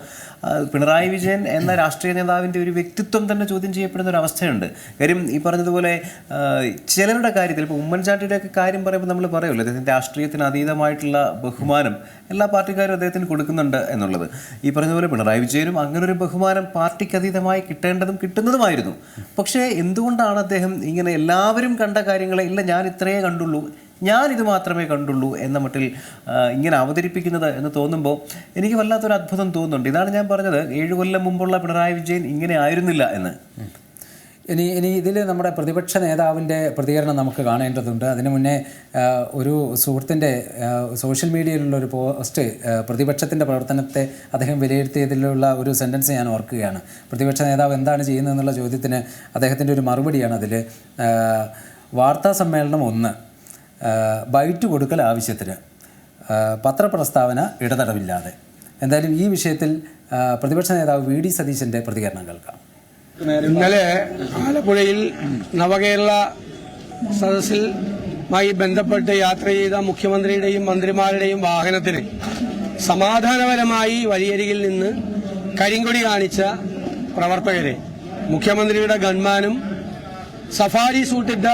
പിണറായി വിജയൻ എന്ന രാഷ്ട്രീയ നേതാവിന്റെ ഒരു വ്യക്തിത്വം തന്നെ ചോദ്യം ചെയ്യപ്പെടുന്ന ഒരു അവസ്ഥയുണ്ട്. കാര്യം ഈ പറഞ്ഞതുപോലെ ചിലരുടെ കാര്യത്തിൽ ഇപ്പോൾ ഉമ്മൻചാണ്ടിയുടെ ഒക്കെ കാര്യം പറയുമ്പോൾ നമ്മൾ പറയുമല്ലോ അദ്ദേഹത്തിന്റെ രാഷ്ട്രീയത്തിന് അതീതമായിട്ടുള്ള ബഹുമാനം എല്ലാ പാർട്ടിക്കാരും അദ്ദേഹത്തിന് കൊടുക്കുന്നുണ്ട് എന്നുള്ളത്. ഈ പറഞ്ഞതുപോലെ പിണറായി വിജയനും അങ്ങനെ ഒരു ബഹുമാനം പാർട്ടിക്ക് അതീതമായി കിട്ടേണ്ടതും കിട്ടുന്നതുമായിരുന്നു. പക്ഷേ എന്തുകൊണ്ടാണ് അദ്ദേഹം ഇങ്ങനെ എല്ലാവരും കണ്ട കാര്യങ്ങളെ ഇല്ല ഞാൻ ഇത്രയേ കണ്ടുള്ളൂ ഞാൻ ഇത് മാത്രമേ കണ്ടുള്ളൂ എന്ന മട്ടിൽ ഇങ്ങനെ അവതരിപ്പിക്കുന്നത് എന്ന് തോന്നുമ്പോൾ എനിക്ക് വല്ലാത്തൊരു അത്ഭുതം തോന്നുന്നുണ്ട്. ഇതാണ് ഞാൻ പറഞ്ഞത് ഏഴു കൊല്ലം മുമ്പുള്ള പിണറായി വിജയൻ ഇങ്ങനെ ആയിരുന്നില്ല എന്ന്. ഇനി ഇനി ഇതിൽ നമ്മുടെ പ്രതിപക്ഷ നേതാവിന്റെ പ്രതികരണം നമുക്ക് കാണേണ്ടതുണ്ട്. അതിനു മുന്നേ ഒരു സുഹൃത്തിന്റെ സോഷ്യൽ മീഡിയയിലുള്ള ഒരു പോസ്റ്റ് പ്രതിപക്ഷത്തിന്റെ പ്രവർത്തനത്തെ അദ്ദേഹം വിലയിരുത്തിയതിലുള്ള ഒരു സെന്റൻസ് ഞാൻ ഓർക്കുകയാണ്. പ്രതിപക്ഷ നേതാവ് എന്താണ് ചെയ്യുന്നതെന്നുള്ള ചോദ്യത്തിന് അദ്ദേഹത്തിന്റെ ഒരു മറുപടിയാണ് അതിൽ വാർത്താ സമ്മേളനം ഒന്ന്. ബൈറ്റ് കൊടുക്കൽ ആവശ്യത്തിന് പത്രപ്രസ്താവന ഇടതടവില്ലാതെ. എന്തായാലും ഈ വിഷയത്തിൽ പ്രതിപക്ഷ നേതാവ് വി ഡി സതീശന്റെ പ്രതികരണം കേൾക്കാം. ഇന്നലെ ആലപ്പുഴയിൽ നവകേരള സദസ്സിൽമായി ബന്ധപ്പെട്ട് യാത്ര ചെയ്ത മുഖ്യമന്ത്രിയുടെയും മന്ത്രിമാരുടെയും വാഹനത്തിന് സമാധാനപരമായി വഴിയരികിൽ നിന്ന് കരിങ്കൊടി കാണിച്ച പ്രവർത്തകരെ മുഖ്യമന്ത്രിയുടെ ഗൺമാനും സഫാരി സൂട്ടിട്ട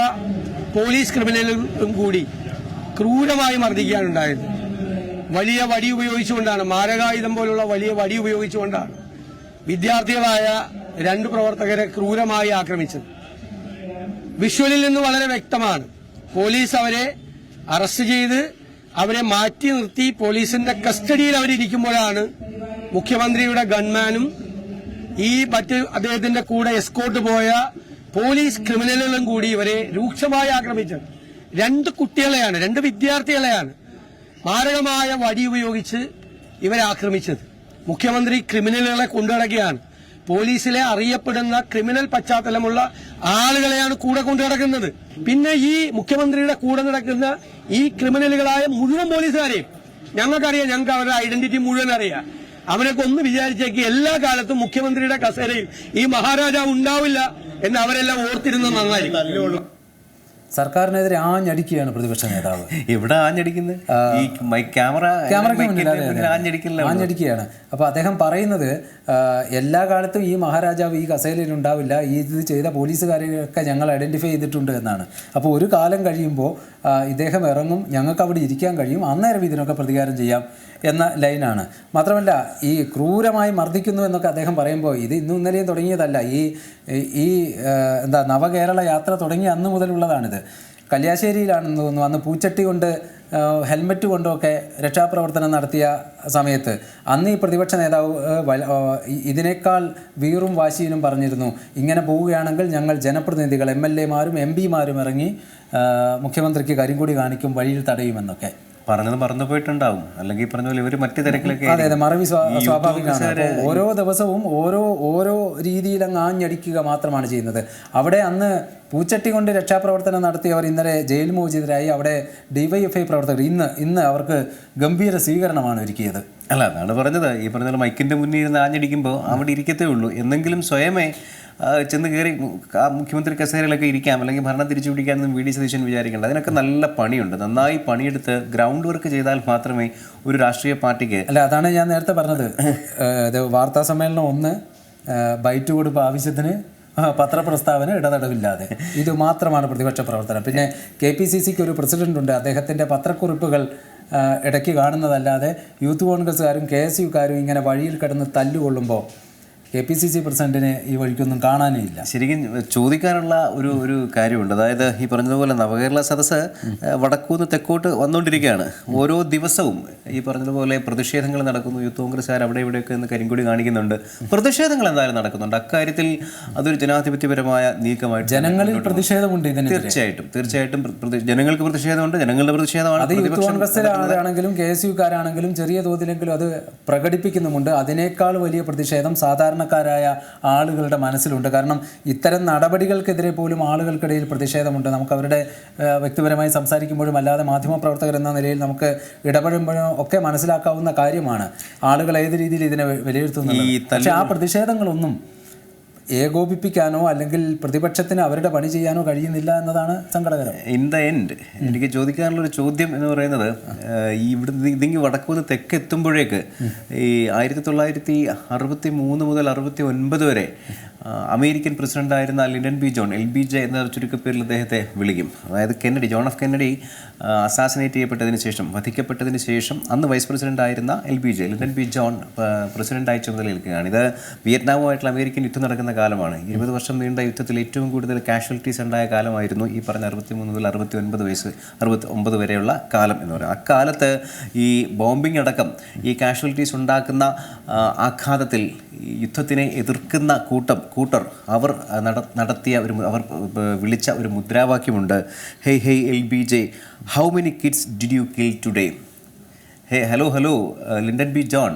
പോലീസ് ക്രിമിനലും കൂടി ക്രൂരമായി മർദ്ദിക്കാനുണ്ടായത് വലിയ വടി ഉപയോഗിച്ചുകൊണ്ടാണ് മാരകായുധം പോലുള്ള വലിയ വടി ഉപയോഗിച്ചുകൊണ്ടാണ് വിദ്യാർത്ഥികളായ രണ്ട് പ്രവർത്തകരെ ക്രൂരമായി ആക്രമിച്ചത്. വിഷ്വലിൽ നിന്ന് വളരെ വ്യക്തമാണ് പോലീസ് അവരെ അറസ്റ്റ് ചെയ്ത് അവരെ മാറ്റി നിർത്തി പോലീസിന്റെ കസ്റ്റഡിയിൽ അവരിയ്ക്കുമ്പോഴാണ് മുഖ്യമന്ത്രിയുടെ ഗൺമാനും ഈ മറ്റ് അദ്ദേഹത്തിന്റെ കൂടെ എസ്കോട്ട് പോയ പോലീസ് ക്രിമിനലുകളും കൂടി ഇവരെ രൂക്ഷമായി ആക്രമിച്ചത് രണ്ട് കുട്ടികളെയാണ് രണ്ട് വിദ്യാർത്ഥികളെയാണ് മാരകമായ വടി ഉപയോഗിച്ച് ഇവരെ ആക്രമിച്ചത്. മുഖ്യമന്ത്രി ക്രിമിനലുകളെ കൊണ്ടുനടക്കുകയാണ്. പോലീസിലെ അറിയപ്പെടുന്ന ക്രിമിനൽ പശ്ചാത്തലമുള്ള ആളുകളെയാണ് കൂടെ കൊണ്ടു നടക്കുന്നത് പിന്നെ ഈ മുഖ്യമന്ത്രിയുടെ കൂടെ നടക്കുന്ന ഈ ക്രിമിനലുകളായ മുഴുവൻ പോലീസുകാരെയും ഞങ്ങൾക്കറിയാം ഞങ്ങൾക്ക് അവരുടെ ഐഡന്റിറ്റി മുഴുവൻ അറിയാം. അവനൊക്കെ ഒന്ന് വിചാരിച്ചേക്ക് എല്ലാ കാലത്തും മുഖ്യമന്ത്രിയുടെ കസേരയിൽ ഈ മഹാരാജാവ് ഉണ്ടാവില്ല എന്ന് അവരെല്ലാം ഓർത്തിരുന്നത് നന്നായിരിക്കും. സർക്കാരിനെതിരെ ആഞ്ഞടിക്കുകയാണ് പ്രതിപക്ഷ നേതാവ്. ഇവിടെ ആഞ്ഞടിക്കുന്നത് ഈ ക്യാമറ ക്യാമറയ്ക്ക് ആഞ്ഞടിക്കുകയാണ്. അപ്പോൾ അദ്ദേഹം പറയുന്നത് എല്ലാ കാലത്തും ഈ മഹാരാജാവ് ഈ കസേരയിൽ ഉണ്ടാവില്ല ഈ ഇത് ചെയ്ത പോലീസുകാരെയൊക്കെ ഞങ്ങൾ ഐഡന്റിഫൈ ചെയ്തിട്ടുണ്ട് എന്നാണ്. അപ്പോൾ ഒരു കാലം കഴിയുമ്പോൾ ഇദ്ദേഹം ഇറങ്ങും ഞങ്ങൾക്ക് അവിടെ ഇരിക്കാൻ കഴിയും. അന്നേരം ഇതിനൊക്കെ പ്രതികാരം ചെയ്യാം. എന്ന ലൈനാണ്. മാത്രമല്ല ഈ ക്രൂരമായി മർദ്ദിക്കുന്നു എന്നൊക്കെ അദ്ദേഹം പറയുമ്പോൾ ഇത് ഇന്നും ഇന്നലെയും തുടങ്ങിയതല്ല. ഈ ഈ എന്താ നവകേരള യാത്ര തുടങ്ങിയ അന്ന് മുതലുള്ളതാണിത്. കല്യാശ്ശേരിയിലാണെന്ന് തോന്നുന്നു. അന്ന് പൂച്ചട്ടി കൊണ്ട് ഹെൽമറ്റ് കൊണ്ടൊക്കെ രക്ഷാപ്രവർത്തനം നടത്തിയ സമയത്ത് അന്ന് ഈ പ്രതിപക്ഷ നേതാവ് ഇതിനേക്കാൾ വീറും വാശിയിലും പറഞ്ഞിരുന്നു ഇങ്ങനെ പോവുകയാണെങ്കിൽ ഞങ്ങൾ ജനപ്രതിനിധികൾ എം എൽ എമാരും എം പിമാരും ഇറങ്ങി മുഖ്യമന്ത്രിക്ക് കരിങ്കൊടി കാണിക്കും വഴിയിൽ തടയുമെന്നൊക്കെ പറഞ്ഞത് മറന്നു പോയിട്ടുണ്ടാവും. അല്ലെങ്കിൽ പറഞ്ഞ പോലെ ഇവർ മറ്റു തിരക്കിലൊക്കെ അതെ അതെ. മറവി സ്വാ- സ്വാഭാവികമാണ്. ഓരോ ദിവസവും ഓരോ ഓരോ രീതിയിൽ അങ്ങ് ആഞ്ഞടിക്കുക മാത്രമാണ് ചെയ്യുന്നത്. അവിടെ അന്ന് പൂച്ചട്ടി കൊണ്ട് രക്ഷാപ്രവർത്തനം നടത്തിയവർ ഇന്നലെ ജയിൽ മോചിതരായി അവിടെ ഡിവൈഎഫ്ഐ പ്രവർത്തകർ ഇന്ന് ഇന്ന് അവർക്ക് ഗംഭീര സ്വീകരണമാണ് ഒരുക്കിയത്. അല്ല അതാണ് പറഞ്ഞത്. ഈ പറഞ്ഞ മൈക്കിന്റെ മുന്നിൽ ഇരുന്ന് ആഞ്ഞടിക്കുമ്പോൾ അവിടെ ഇരിക്കത്തേ ഉള്ളൂ. എന്തെങ്കിലും സ്വയമേ ചെന്ന് കയറി മുഖ്യമന്ത്രി കസേരയിലൊക്കെ ഇരിക്കാം അല്ലെങ്കിൽ ഭരണം തിരിച്ചു പിടിക്കാമെന്നും വി ഡി സതീശൻ വിചാരിക്കേണ്ട. അതിനൊക്കെ നല്ല പണിയുണ്ട്. നന്നായി പണിയെടുത്ത് ഗ്രൗണ്ട് വർക്ക് ചെയ്താൽ മാത്രമേ ഒരു രാഷ്ട്രീയ പാർട്ടിക്ക് അല്ല അതാണ് ഞാൻ നേരത്തെ പറഞ്ഞത്. വാർത്താ സമ്മേളനം ഒന്ന് ബൈറ്റ് കൊടുപ്പ് ആവശ്യത്തിന് പത്രപ്രസ്താവന ഇടതടവില്ലാതെ. ഇത് മാത്രമാണ് പ്രതിപക്ഷ പ്രവർത്തനം. പിന്നെ കെ പി സി സിക്ക് ഒരു പ്രസിഡന്റ് ഉണ്ട്. അദ്ദേഹത്തിന്റെ പത്രക്കുറിപ്പുകൾ ഇടയ്ക്ക് കാണുന്നതല്ലാതെ യൂത്ത് കോൺഗ്രസ്സുകാരും കെ എസ് യുക്കാരും ഇങ്ങനെ വഴിയിൽ കിടന്ന് തല്ലുകൊള്ളുമ്പോൾ കെ പി സി സി പ്രസിഡന്റിനെ ഈ വഴിക്കൊന്നും കാണാനേ ഇല്ല. ശരിക്കും ചോദിക്കാനുള്ള ഒരു ഒരു കാര്യമുണ്ട്. അതായത് ഈ പറഞ്ഞതുപോലെ നവകേരള സദസ്സ് വടക്കൂന്ന് തെക്കോട്ട് വന്നുകൊണ്ടിരിക്കുകയാണ്. ഓരോ ദിവസവും ഈ പറഞ്ഞതുപോലെ പ്രതിഷേധങ്ങൾ നടക്കുന്നു. യൂത്ത് കോൺഗ്രസ്സുകാർ അവിടെ ഇവിടെയൊക്കെ നിന്ന് കരിങ്കൊടി കാണിക്കുന്നുണ്ട്. പ്രതിഷേധങ്ങൾ എന്തായാലും നടക്കുന്നുണ്ട്. അക്കാര്യത്തിൽ അതൊരു ജനാധിപത്യപരമായ നീക്കമായിട്ട് ജനങ്ങളിൽ പ്രതിഷേധമുണ്ട് തീർച്ചയായിട്ടും തീർച്ചയായിട്ടും ജനങ്ങൾക്ക് പ്രതിഷേധമുണ്ട്. ജനങ്ങളുടെ പ്രതിഷേധമാണ് അത് യൂത്ത് കെ എസ് യുക്കാരാണെങ്കിലും ചെറിയ തോതിലെങ്കിലും അത് പ്രകടിപ്പിക്കുന്നുമുണ്ട്. അതിനേക്കാൾ വലിയ പ്രതിഷേധം സാധാരണക്കാരായ ആളുകളുടെ മനസ്സിലുണ്ട്. കാരണം ഇത്തരം നടപടികൾക്കെതിരെ പോലും ആളുകൾക്കിടയിൽ പ്രതിഷേധമുണ്ട്. നമുക്ക് അവരുടെ വ്യക്തിപരമായി സംസാരിക്കുമ്പോഴും അല്ലാതെ മാധ്യമപ്രവർത്തകർ എന്ന നിലയിൽ നമുക്ക് ഇടപെടുമ്പോഴും ഒക്കെ മനസ്സിലാക്കാവുന്ന കാര്യമാണ്. ആളുകൾ ഏത് രീതിയിൽ ഇതിനെ വിലയിരുത്തുന്നത്? പക്ഷേ ആ പ്രതിഷേധങ്ങളൊന്നും ഏകോപിപ്പിക്കാനോ അല്ലെങ്കിൽ പ്രതിപക്ഷത്തിന് അവരുടെ പണി ചെയ്യാനോ കഴിയുന്നില്ല എന്നതാണ് സങ്കടകരം. ഇൻ ദ എൻഡ് എനിക്ക് ചോദിക്കാനുള്ള ഒരു ചോദ്യം എന്ന് പറയുന്നത് ഈ ഇവിടുന്ന് ഇതിങ്ങ് വടക്കൂന്ന് തെക്ക് എത്തുമ്പോഴേക്ക് ഈ ആയിരത്തി തൊള്ളായിരത്തി അറുപത്തി മൂന്ന് മുതൽ അറുപത്തി ഒൻപത് വരെ അമേരിക്കൻ പ്രസിഡന്റായിരുന്ന Lyndon B John L B J എന്ന ചുരുക്കപ്പേരിൽ അദ്ദേഹത്തെ വിളിക്കും. അതായത് Kennedy John F Kennedy assassinate ചെയ്യപ്പെട്ടതിന് ശേഷം വധിക്കപ്പെട്ടതിന് ശേഷം അന്ന് വൈസ് പ്രസിഡന്റ് ആയിരുന്ന L B J Lyndon B John പ്രസിഡന്റായി ചുമതലയേൽക്കുകയാണ്. ഇത് വിയറ്റ്നാമുമായിട്ടുള്ള അമേരിക്കൻ യുദ്ധം നടക്കുന്ന കാലമാണ്. ഇരുപത് വർഷം നീണ്ട യുദ്ധത്തിൽ ഏറ്റവും കൂടുതൽ കാഷ്വാലിറ്റീസ് ഉണ്ടായ കാലമായിരുന്നു ഈ പറഞ്ഞ അറുപത്തി മൂന്ന് മുതൽ അറുപത്തി ഒൻപത് വയസ്സ് അറുപത്തി ഒമ്പത് വരെയുള്ള കാലം എന്ന് പറയുന്നത്. അക്കാലത്ത് ഈ ബോംബിംഗ് അടക്കം ഈ കാഷ്വാലിറ്റീസ് ഉണ്ടാക്കുന്ന ആഘാതത്തിൽ യുദ്ധത്തിനെ എതിർക്കുന്ന കൂട്ടം കൂട്ടർ അവർ നടത്തിയ ഒരു അവർ വിളിച്ച ഒരു മുദ്രാവാക്യമുണ്ട്. Hey hey L B J how many kids did you kill today? Hey hello hello Lyndon B John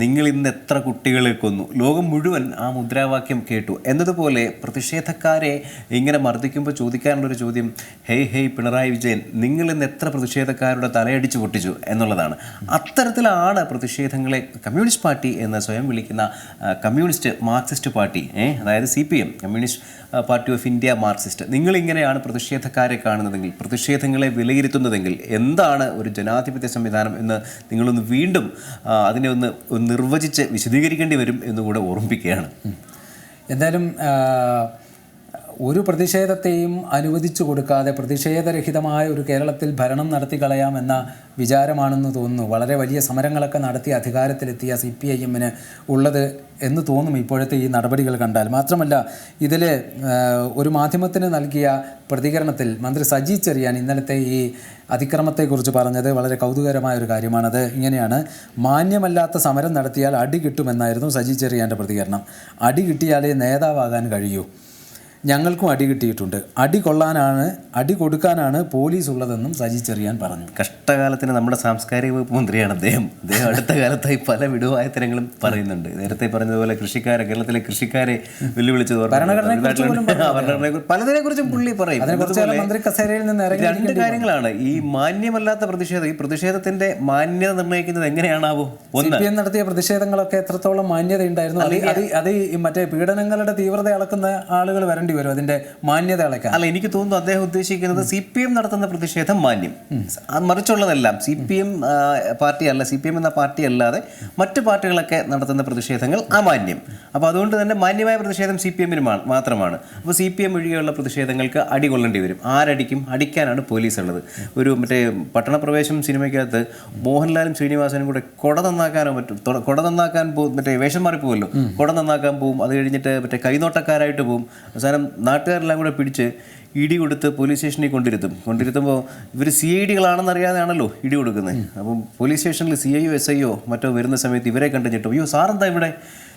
നിങ്ങൾ ഇന്ന് എത്ര കുട്ടികളെ കൊന്നു? ലോകം മുഴുവൻ ആ മുദ്രാവാക്യം കേട്ടു. എന്നതുപോലെ പ്രതിഷേധക്കാരെ ഇങ്ങനെ മർദ്ദിക്കുമ്പോൾ ചോദിക്കാനുള്ളൊരു ചോദ്യം ഹേയ് ഹേയ് പിണറായി വിജയൻ നിങ്ങൾ ഇന്ന് എത്ര പ്രതിഷേധക്കാരുടെ തലയടിച്ചു പൊട്ടിച്ചു എന്നുള്ളതാണ്. അത്തരത്തിലാണ് പ്രതിഷേധങ്ങളെ കമ്മ്യൂണിസ്റ്റ് പാർട്ടി എന്ന് സ്വയം വിളിക്കുന്ന കമ്മ്യൂണിസ്റ്റ് മാർക്സിസ്റ്റ് പാർട്ടി അതായത് C P M Communist Party of India Marxist. നിങ്ങളിങ്ങനെയാണ് പ്രതിഷേധക്കാരെ കാണുന്നതെങ്കിൽ പ്രതിഷേധങ്ങളെ വിലയിരുത്തുന്നതെങ്കിൽ എന്താണ് ഒരു ജനാധിപത്യ സംവിധാനം എന്ന് നിങ്ങളൊന്ന് വീണ്ടും അതിനെ ഒന്ന് നിർവചിച്ച് വിശദീകരിക്കേണ്ടി വരും എന്നുകൂടെ ഓർമ്മിപ്പിക്കുകയാണ്. എന്തായാലും ഒരു പ്രതിഷേധത്തെയും അനുവദിച്ചു കൊടുക്കാതെ പ്രതിഷേധരഹിതമായ ഒരു കേരളത്തിൽ ഭരണം നടത്തി കളയാമെന്ന വിചാരമാണെന്ന് തോന്നുന്നു. വളരെ വലിയ സമരങ്ങളൊക്കെ നടത്തി അധികാരത്തിലെത്തിയ സി പി ഐ എമ്മിന് ഉള്ളത് എന്ന് തോന്നും ഇപ്പോഴത്തെ ഈ നടപടികൾ കണ്ടാൽ. മാത്രമല്ല ഇതിൽ ഒരു മാധ്യമത്തിന് നൽകിയ പ്രതികരണത്തിൽ മന്ത്രി സജി ചെറിയാൻ ഇന്നലത്തെ ഈ അതിക്രമത്തെക്കുറിച്ച് പറഞ്ഞത് വളരെ കൗതുകരമായ ഒരു കാര്യമാണത്. ഇങ്ങനെയാണ് മാന്യമല്ലാത്ത സമരം നടത്തിയാൽ അടി കിട്ടുമെന്നായിരുന്നു സജി ചെറിയാന്റെ പ്രതികരണം. അടി കിട്ടിയാലേ നേതാവാകാൻ കഴിയൂ. ഞങ്ങൾക്കും അടി കിട്ടിയിട്ടുണ്ട്. അടി കൊള്ളാനാണ് അടി കൊടുക്കാനാണ് പോലീസ് ഉള്ളതെന്നും സജി ചെറിയാൻ പറഞ്ഞു. കഷ്ടകാലത്തിന് നമ്മുടെ സാംസ്കാരിക വകുപ്പ് മന്ത്രിയാണ് അദ്ദേഹം. അദ്ദേഹം അടുത്ത കാലത്തായി പല വിടുവായത്തരങ്ങളും പറയുന്നുണ്ട്. നേരത്തെ പറഞ്ഞതുപോലെ കൃഷിക്കാരെ കേരളത്തിലെ കൃഷിക്കാരെ വെല്ലുവിളിച്ചത് പലതിനെ കുറിച്ചും പുള്ളി പറയും. രണ്ട് കാര്യങ്ങളാണ്. ഈ മാന്യമല്ലാത്ത പ്രതിഷേധം ഈ പ്രതിഷേധത്തിന്റെ മാന്യത നിർണയിക്കുന്നത് എങ്ങനെയാണാവോ? ഒന്ന്. നടത്തിയ പ്രതിഷേധങ്ങളൊക്കെ എത്രത്തോളം മാന്യത ഉണ്ടായിരുന്നു അത് അത് മറ്റേ പീഡനങ്ങളുടെ തീവ്രത അളക്കുന്ന ആളുകൾ വരേണ്ടി വരും അതിന്റെ മാന്യത അളക്കാൻ അല്ല എനിക്ക് തോന്നുന്നു അദ്ദേഹം ഉദ്ദേശിക്കുന്നത് സി പി എം നടത്തുന്ന പ്രതിഷേധം മാന്യം. അത് മറിച്ചുള്ളതെല്ലാം. സി പി എം പാർട്ടി അല്ല സി പി എം എന്ന പാർട്ടി അല്ലാതെ മറ്റു പാർട്ടികളൊക്കെ നടത്തുന്ന പ്രതിഷേധങ്ങൾ അമാന്യം. അപ്പോൾ അതുകൊണ്ട് തന്നെ മാന്യമായ പ്രതിഷേധം സി പി എമ്മിന് മാത്രമാണ്. അപ്പോൾ സി പി എം ഒഴികെയുള്ള പ്രതിഷേധങ്ങൾക്ക് അടി കൊള്ളേണ്ടി വരും. ആരടിക്കും? അടിക്കാനാണ് പോലീസ് ഉള്ളത് ഒരു മറ്റേ പട്ടണപ്രവേശം സിനിമയ്ക്കകത്ത് മോഹൻലാലും ശ്രീനിവാസനും കൂടെ കൊട നന്നാക്കാനോ പറ്റും കൊട നന്നാക്കാൻ പോകും മറ്റേ വേഷം മാറി പോകുമല്ലോ കൊട നന്നാക്കാൻ പോകും അത് കഴിഞ്ഞിട്ട് മറ്റേ കൈനോട്ടക്കാരായിട്ട് പോകും അവസാനം നാട്ടുകാരെല്ലാം കൂടെ പിടിച്ച് ഇടി കൊടുത്ത് പോലീസ് സ്റ്റേഷനിൽ കൊണ്ടിരുത്തും. കൊണ്ടിരുത്തുമ്പോൾ ഇവർ സി ഐ ഡികളാണെന്ന് അറിയാതെയാണല്ലോ ഇടി കൊടുക്കുന്നത് അപ്പം പോലീസ് സ്റ്റേഷനിൽ സി ഐ ഒ എസ് ഐ ഒ മറ്റോ വരുന്ന സമയത്ത് ഇവരെ കണ്ടിട്ട് ഞെട്ടും. അയ്യോ സാറെന്താ ഇവിടെ?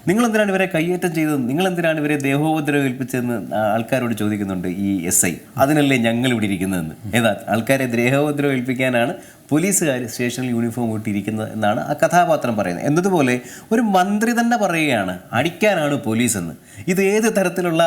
നിങ്ങളെന്തിനാണ് ഇവരെ കയ്യേറ്റം ചെയ്തത്? നിങ്ങളെന്തിനാണ് ഇവരെ ദേഹോപദ്രവം ഏൽപ്പിച്ചതെന്ന് ആൾക്കാരോട് ചോദിക്കുന്നുണ്ട് ഈ എസ് ഐ അതിനല്ലേ ഞങ്ങൾ ഇവിടെ ഇരിക്കുന്നതെന്ന്. ഏതാ ആൾക്കാരെ ദേഹോപദ്രവം ഏൽപ്പിക്കാനാണ് പോലീസുകാർ സ്റ്റേഷനിൽ യൂണിഫോം ഇട്ടിരിക്കുന്നത് എന്നാണ് ആ കഥാപാത്രം പറയുന്നത്. എന്നതുപോലെ ഒരു മന്ത്രി തന്നെ പറയുകയാണ് അടിക്കാനാണ് പോലീസ് എന്ന് ഇത് ഏത് തരത്തിലുള്ള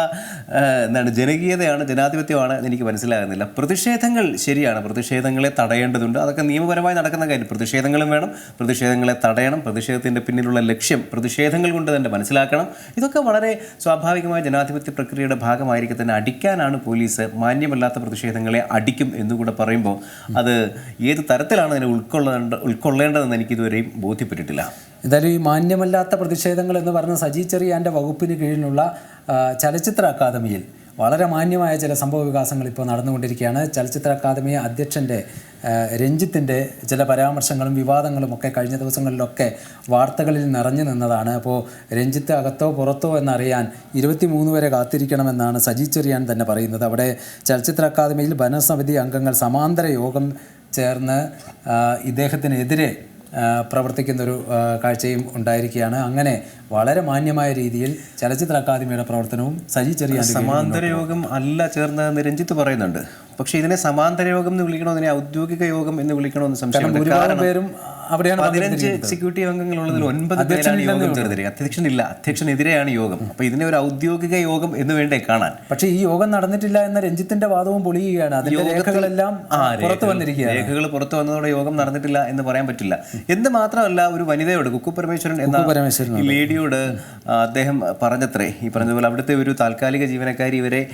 എന്താണ് ജനകീയതയാണ് ജനാധിപത്യമാണ് എന്ന് എനിക്ക് മനസ്സിലാകുന്നില്ല. പ്രതിഷേധങ്ങൾ ശരിയാണ്. പ്രതിഷേധങ്ങളെ തടയേണ്ടതുണ്ട്. അതൊക്കെ നിയമപരമായി നടക്കുന്ന കാര്യം. പ്രതിഷേധങ്ങളും വേണം. പ്രതിഷേധങ്ങളെ തടയണം. പ്രതിഷേധത്തിന്റെ പിന്നിലുള്ള ലക്ഷ്യം പ്രതിഷേധങ്ങൾ കൊണ്ട് തന്നെ മനസ്സിലാക്കണം. ഇതൊക്കെ വളരെ സ്വാഭാവികമായ ജനാധിപത്യ പ്രക്രിയയുടെ ഭാഗമായിരിക്കും തന്നെ അടിക്കാനാണ് പോലീസ് മാന്യമല്ലാത്ത പ്രതിഷേധങ്ങളെ അടിക്കും എന്നുകൂടെ പറയുമ്പോൾ അത് ഏത് തരത്തിലാണ് അതിനെ ഉൾക്കൊള്ളേണ്ട ഉൾക്കൊള്ളേണ്ടതെന്ന് എനിക്കിതുവരെയും ബോധ്യപ്പെട്ടിട്ടില്ല. എന്തായാലും ഈ മാന്യമല്ലാത്ത പ്രതിഷേധങ്ങൾ എന്ന് പറഞ്ഞ സജി ചെറിയാന്റെ വകുപ്പിന് കീഴിലുള്ള ചലച്ചിത്ര അക്കാദമിയിൽ വളരെ മാന്യമായ ചില സംഭവ വികാസങ്ങൾ ഇപ്പോൾ നടന്നുകൊണ്ടിരിക്കുകയാണ്. ചലച്ചിത്ര അക്കാദമി അധ്യക്ഷന്റെ രഞ്ജിത്തിന്റെ ചില പരാമർശങ്ങളും വിവാദങ്ങളും ഒക്കെ കഴിഞ്ഞ ദിവസങ്ങളിലൊക്കെ വാർത്തകളിൽ നിറഞ്ഞു നിന്നതാണ്. അപ്പോൾ രഞ്ജിത്ത് അകത്തോ പുറത്തോ എന്നറിയാൻ ഇരുപത്തി മൂന്ന് വരെ കാത്തിരിക്കണമെന്നാണ് സജി ചെറിയാൻ തന്നെ പറയുന്നത്. അവിടെ ചലച്ചിത്ര അക്കാദമിയിൽ ഭരണസമിതി അംഗങ്ങൾ സമാന്തര യോഗം ചേർന്ന് ഇദ്ദേഹത്തിനെതിരെ പ്രവർത്തിക്കുന്നൊരു കാഴ്ചയും ഉണ്ടായിരിക്കുകയാണ്. അങ്ങനെ വളരെ മാന്യമായ രീതിയിൽ ചലച്ചിത്ര അക്കാദമിയുടെ പ്രവർത്തനവും സജി ചെറിയാൻ സമാന്തര യോഗം അല്ല ചേർന്നതെന്ന് രഞ്ജിത്ത് പറയുന്നുണ്ട്. പക്ഷേ ഇതിനെ സമാന്തര യോഗം എന്ന് വിളിക്കണോ ഇതിനെ ഔദ്യോഗിക യോഗം എന്ന് വിളിക്കണോ എന്ന് സംശയമുണ്ട്. ഭൂരിഭാഗം പേരും അവിടെയാണ് പതിനഞ്ച് എക്സിക്യൂട്ടീവ് അംഗങ്ങളുള്ളതിൽ ഒൻപത് പേരാണ് യോഗം അധ്യക്ഷനില്ല. അധ്യക്ഷനെതിരെയാണ് യോഗം. അപ്പൊ ഇതിനെ ഒരു ഔദ്യോഗിക യോഗം എന്ന് വേണ്ടേ കാണാൻ. പക്ഷെ ഈ യോഗം നടന്നിട്ടില്ല എന്ന രഞ്ജിത്തിന്റെ വാദവും പൊളിയുകയാണ്. അതിന്റെ രേഖകളെല്ലാം പുറത്തു വന്നിരിക്കുകയാണ്. രേഖകൾ പുറത്തു വന്നതോടെ യോഗം നടന്നിട്ടില്ല എന്ന് പറയാൻ പറ്റില്ല. എന്ന് മാത്രമല്ല ഒരു വനിതയോട് കുക്കു പരമേശ്വരൻ എന്ന ലേഡിയോട് അദ്ദേഹം പറഞ്ഞത്രേ ഈ പറഞ്ഞതുപോലെ അവിടുത്തെ ഒരു താൽക്കാലിക ജീവനക്കാരി ഇവരെ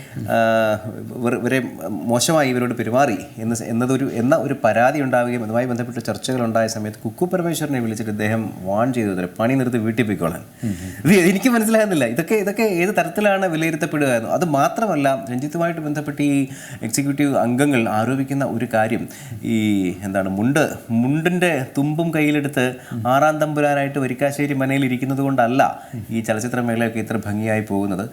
ഇവരെ മോശമായി ഇവരോട് പെരുമാറി എന്ന് എന്നതൊരു എന്ന ഒരു പരാതി ഉണ്ടാവുകയും അതുമായി ബന്ധപ്പെട്ട ചർച്ചകൾ ഉണ്ടായ സമയത്ത് കുക്കു പരമേശ്വരനെ വിളിച്ചിട്ട് ഇദ്ദേഹം വാൺ ചെയ്തു. അത്രേ പണി നിർത്തി വീട്ടിൽ പോയിക്കോളാൻ. ഇത് എനിക്ക് മനസ്സിലാകുന്നില്ല. ഇതൊക്കെ ഇതൊക്കെ ഏത് തരത്തിലാണ് വിലയിരുത്തപ്പെടുക എന്ന്. അത് മാത്രമല്ല രഞ്ജിത്തുമായിട്ട് ബന്ധപ്പെട്ട് ഈ എക്സിക്യൂട്ടീവ് അംഗങ്ങൾ ആരോപിക്കുന്ന ഒരു കാര്യം ഈ എന്താണ് മുണ്ട് മുണ്ടിന്റെ തുമ്പും കയ്യിലെടുത്ത് ആറാം തമ്പുരാനായിട്ട് വരിക്കാശ്ശേരി മനയിൽ ഇരിക്കുന്നത് കൊണ്ടല്ല ഈ ചലച്ചിത്ര മേളയൊക്കെ ഇത്ര ഭംഗിയായി പോകുന്നത്.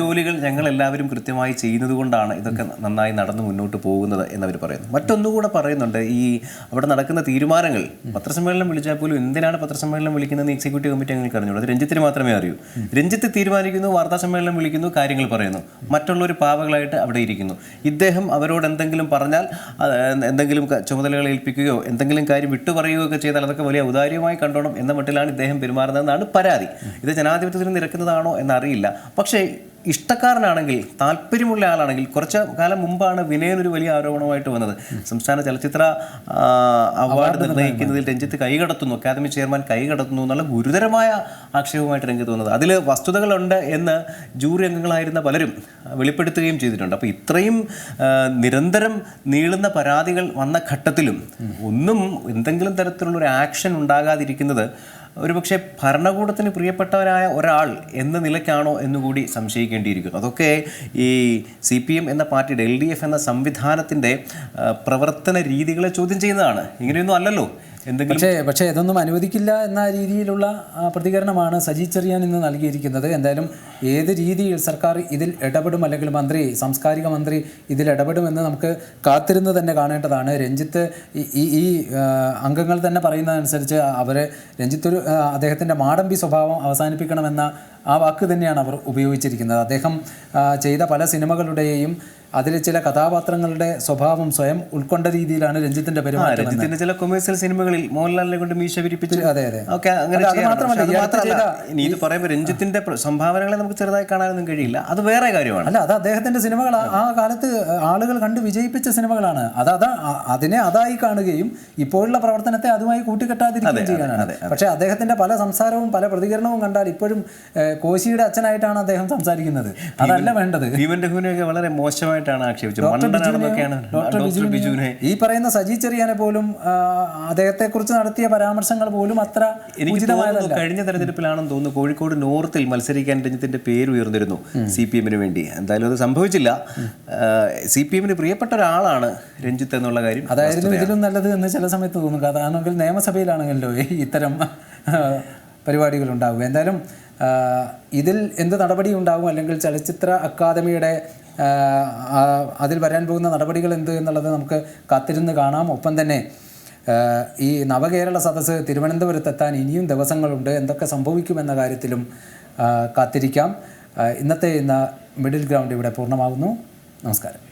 ജോലികൾ ഞങ്ങൾ എല്ലാവരും കൃത്യമായി ചെയ്യുന്നത് കൊണ്ടാണ് ഇതൊക്കെ നന്നായി നടന്നു മുന്നോട്ട് പോകുന്നത് എന്നവർ പറയുന്നു. മറ്റൊന്നുകൂടെ പറയുന്നുണ്ട് ഈ അവിടെ നടക്കുന്ന തീരുമാനങ്ങൾ. പത്രസമ്മേളനം വിളിച്ചാൽ പോലും എന്തിനാണ് പത്രസമ്മേളനം വിളിക്കുന്നതെന്ന് എക്സിക്യൂട്ടീവ് കമ്മിറ്റി അങ്ങനെ അറിഞ്ഞുള്ളൂ അത് രഞ്ജിത്തിന് മാത്രമേ അറിയൂ. രഞ്ജിത്ത് തീരുമാനിക്കുന്നു വാർത്താ സമ്മേളനം വിളിക്കുന്നു കാര്യങ്ങൾ പറയുന്നു. മറ്റുള്ളവർ പാവകളായിട്ട് അവിടെ ഇരിക്കുന്നു. ഇദ്ദേഹം അവരോട് എന്തെങ്കിലും പറഞ്ഞാൽ എന്തെങ്കിലും ചുമതലകൾ ഏൽപ്പിക്കുകയോ എന്തെങ്കിലും കാര്യം വിട്ടുപറയുകയോ ഒക്കെ ചെയ്താൽ അതൊക്കെ വലിയ ഉദാര്യമായി കണ്ടോണം എന്ന മട്ടിലാണ് ഇദ്ദേഹം പെരുമാറുന്നതെന്നാണ് പരാതി. ഇത് ജനാധിപത്യത്തിന് നിരക്കുന്നതാണോ എന്നറിയില്ല. പക്ഷേ ഇഷ്ടക്കാരനാണെങ്കിൽ താല്പര്യമുള്ള ആളാണെങ്കിൽ കുറച്ച് കാലം മുമ്പാണ് വിനയൻ ഒരു വലിയ ആരോപണമായിട്ട് വന്നത്. സംസ്ഥാന ചലച്ചിത്ര അവാർഡ് നിർണയിക്കുന്നതിൽ രഞ്ജിത്ത് കൈകടത്തുന്നു. അക്കാദമി ചെയർമാൻ കൈകടത്തുന്നു എന്നുള്ള ഗുരുതരമായ ആക്ഷേപമായിട്ട് രംഗത്ത് വന്നത്. അതിൽ വസ്തുതകളുണ്ട് എന്ന് ജൂറി അംഗങ്ങളായിരുന്ന പലരും വെളിപ്പെടുത്തുകയും ചെയ്തിട്ടുണ്ട്. അപ്പോൾ ഇത്രയും നിരന്തരം നീളുന്ന പരാതികൾ വന്ന ഘട്ടത്തിലും ഒന്നും എന്തെങ്കിലും തരത്തിലുള്ള ഒരു ആക്ഷൻ ഉണ്ടാകാതിരിക്കുന്നത് ഒരുപക്ഷെ ഭരണകൂടത്തിന് പ്രിയപ്പെട്ടവരായ ഒരാൾ എന്ന നിലയ്ക്കാണോ എന്നുകൂടി സംശയിക്കേണ്ടിയിരിക്കുന്നു. അതൊക്കെ ഈ സി പി എം എന്ന പാർട്ടിയുടെ എൽ ഡി എഫ് എന്ന സംവിധാനത്തിന്റെ പ്രവർത്തന രീതികളെ ചോദ്യം ചെയ്യുന്നതാണ്. ഇങ്ങനെയൊന്നും അല്ലല്ലോ. പക്ഷേ പക്ഷേ ഇതൊന്നും അനുവദിക്കില്ല എന്ന രീതിയിലുള്ള പ്രതികരണമാണ് സജി ചെറിയാൻ ഇന്ന് നൽകിയിരിക്കുന്നത്. എന്തായാലും ഏത് രീതിയിൽ സർക്കാർ ഇതിൽ ഇടപെടും അല്ലെങ്കിൽ മന്ത്രി സാംസ്കാരിക മന്ത്രി ഇതിൽ ഇടപെടുമെന്ന് നമുക്ക് കാത്തിരുന്ന് തന്നെ കാണേണ്ടതാണ്. രഞ്ജിത്ത് ഈ- ഈ അംഗങ്ങൾ തന്നെ പറയുന്നതനുസരിച്ച് അവരെ രഞ്ജിത്ത് ഒരു അദ്ദേഹത്തിന്റെ മാടമ്പി സ്വഭാവം അവസാനിപ്പിക്കണമെന്ന ആ വാക്ക് തന്നെയാണ് അവർ ഉപയോഗിച്ചിരിക്കുന്നത്. അദ്ദേഹം ചെയ്ത പല സിനിമകളുടെയും അതിലെ ചില കഥാപാത്രങ്ങളുടെ സ്വഭാവം സ്വയം ഉൾക്കൊണ്ട രീതിയിലാണ് രഞ്ജിത്തിന്റെ പെരുമാറ്റം രഞ്ജിത്തിന്റെ ചില കൊമേഴ്സ്യൽ സിനിമകളിൽ മോഹൻലാലിനെ കൊണ്ട് മീശ പിരിപ്പിച്ചു അതെ, അതെ. ഓക്കെ അങ്ങനെ പറയുമ്പോൾ രഞ്ജിത്തിന്റെ സംഭാവനകളെ നമുക്ക് ചെറുതായി കാണാനൊന്നും കഴിയില്ല. അത് വേറെ കാര്യമാണ്. അല്ല അത് അദ്ദേഹത്തിന്റെ സിനിമകൾ ആ- കാലത്ത് ആളുകൾ കണ്ട് വിജയിപ്പിച്ച സിനിമകളാണ്. അത് അതാ അതിനെ അതായി കാണുകയും ഇപ്പോഴുള്ള പ്രവർത്തനത്തെ അതുമായി കൂട്ടിക്കെട്ടാതിരിക്കുകയും ചെയ്യാനാണ്. പക്ഷേ അദ്ദേഹത്തിന്റെ പല സംസാരവും പല പ്രതികരണവും കണ്ടാൽ ഇപ്പോഴും കോശിയുടെ അച്ഛനായിട്ടാണ് അദ്ദേഹം സംസാരിക്കുന്നത്. അതല്ല വേണ്ടത്. രഘുവിനെയൊക്കെ വളരെ മോശമായിട്ടാണ് ആക്ഷേപിച്ചത്. ഈ പറയുന്ന സജി ചെറിയാനെ പോലും അദ്ദേഹത്തെ കുറിച്ച് നടത്തിയ പരാമർശങ്ങൾ പോലും അത്ര കഴിഞ്ഞ തെരഞ്ഞെടുപ്പിലാണെന്ന് തോന്നുന്നു കോഴിക്കോട് നോർത്തിൽ മത്സരിക്കാൻ രഞ്ജിത്തിന്റെ പേര് ഉയർന്നിരുന്നു സി പി എമ്മിന് വേണ്ടി. എന്തായാലും അത് സംഭവിച്ചില്ല. സി പി എമ്മിന് പ്രിയപ്പെട്ട ഒരാളാണ് രഞ്ജിത്ത് എന്നുള്ള കാര്യം അതായിരുന്നു ഇതിലും നല്ലത് എന്ന് ചില സമയത്ത് തോന്നുന്നു. അതാണെങ്കിൽ നിയമസഭയിലാണെങ്കിലോ ഇത്തരം പരിപാടികൾ ഉണ്ടാവുക എന്തായാലും ഇതിൽ എന്ത് നടപടി ഉണ്ടാവും അല്ലെങ്കിൽ ചലച്ചിത്ര അക്കാദമിയുടെ അതിൽ വരാൻ പോകുന്ന നടപടികൾ എന്ത് എന്നുള്ളത് നമുക്ക് കാത്തിരുന്ന് കാണാം. ഒപ്പം തന്നെ ഈ നവകേരള സദസ്സ് തിരുവനന്തപുരത്തെത്താൻ ഇനിയും ദിവസങ്ങളുണ്ട്. എന്തൊക്കെ സംഭവിക്കുമെന്ന കാര്യത്തിലും കാത്തിരിക്കാം. ഇന്നത്തെ ഇന്ന് മിഡിൽ ഗ്രൗണ്ട് ഇവിടെ പൂർണമാകുന്നു. നമസ്കാരം.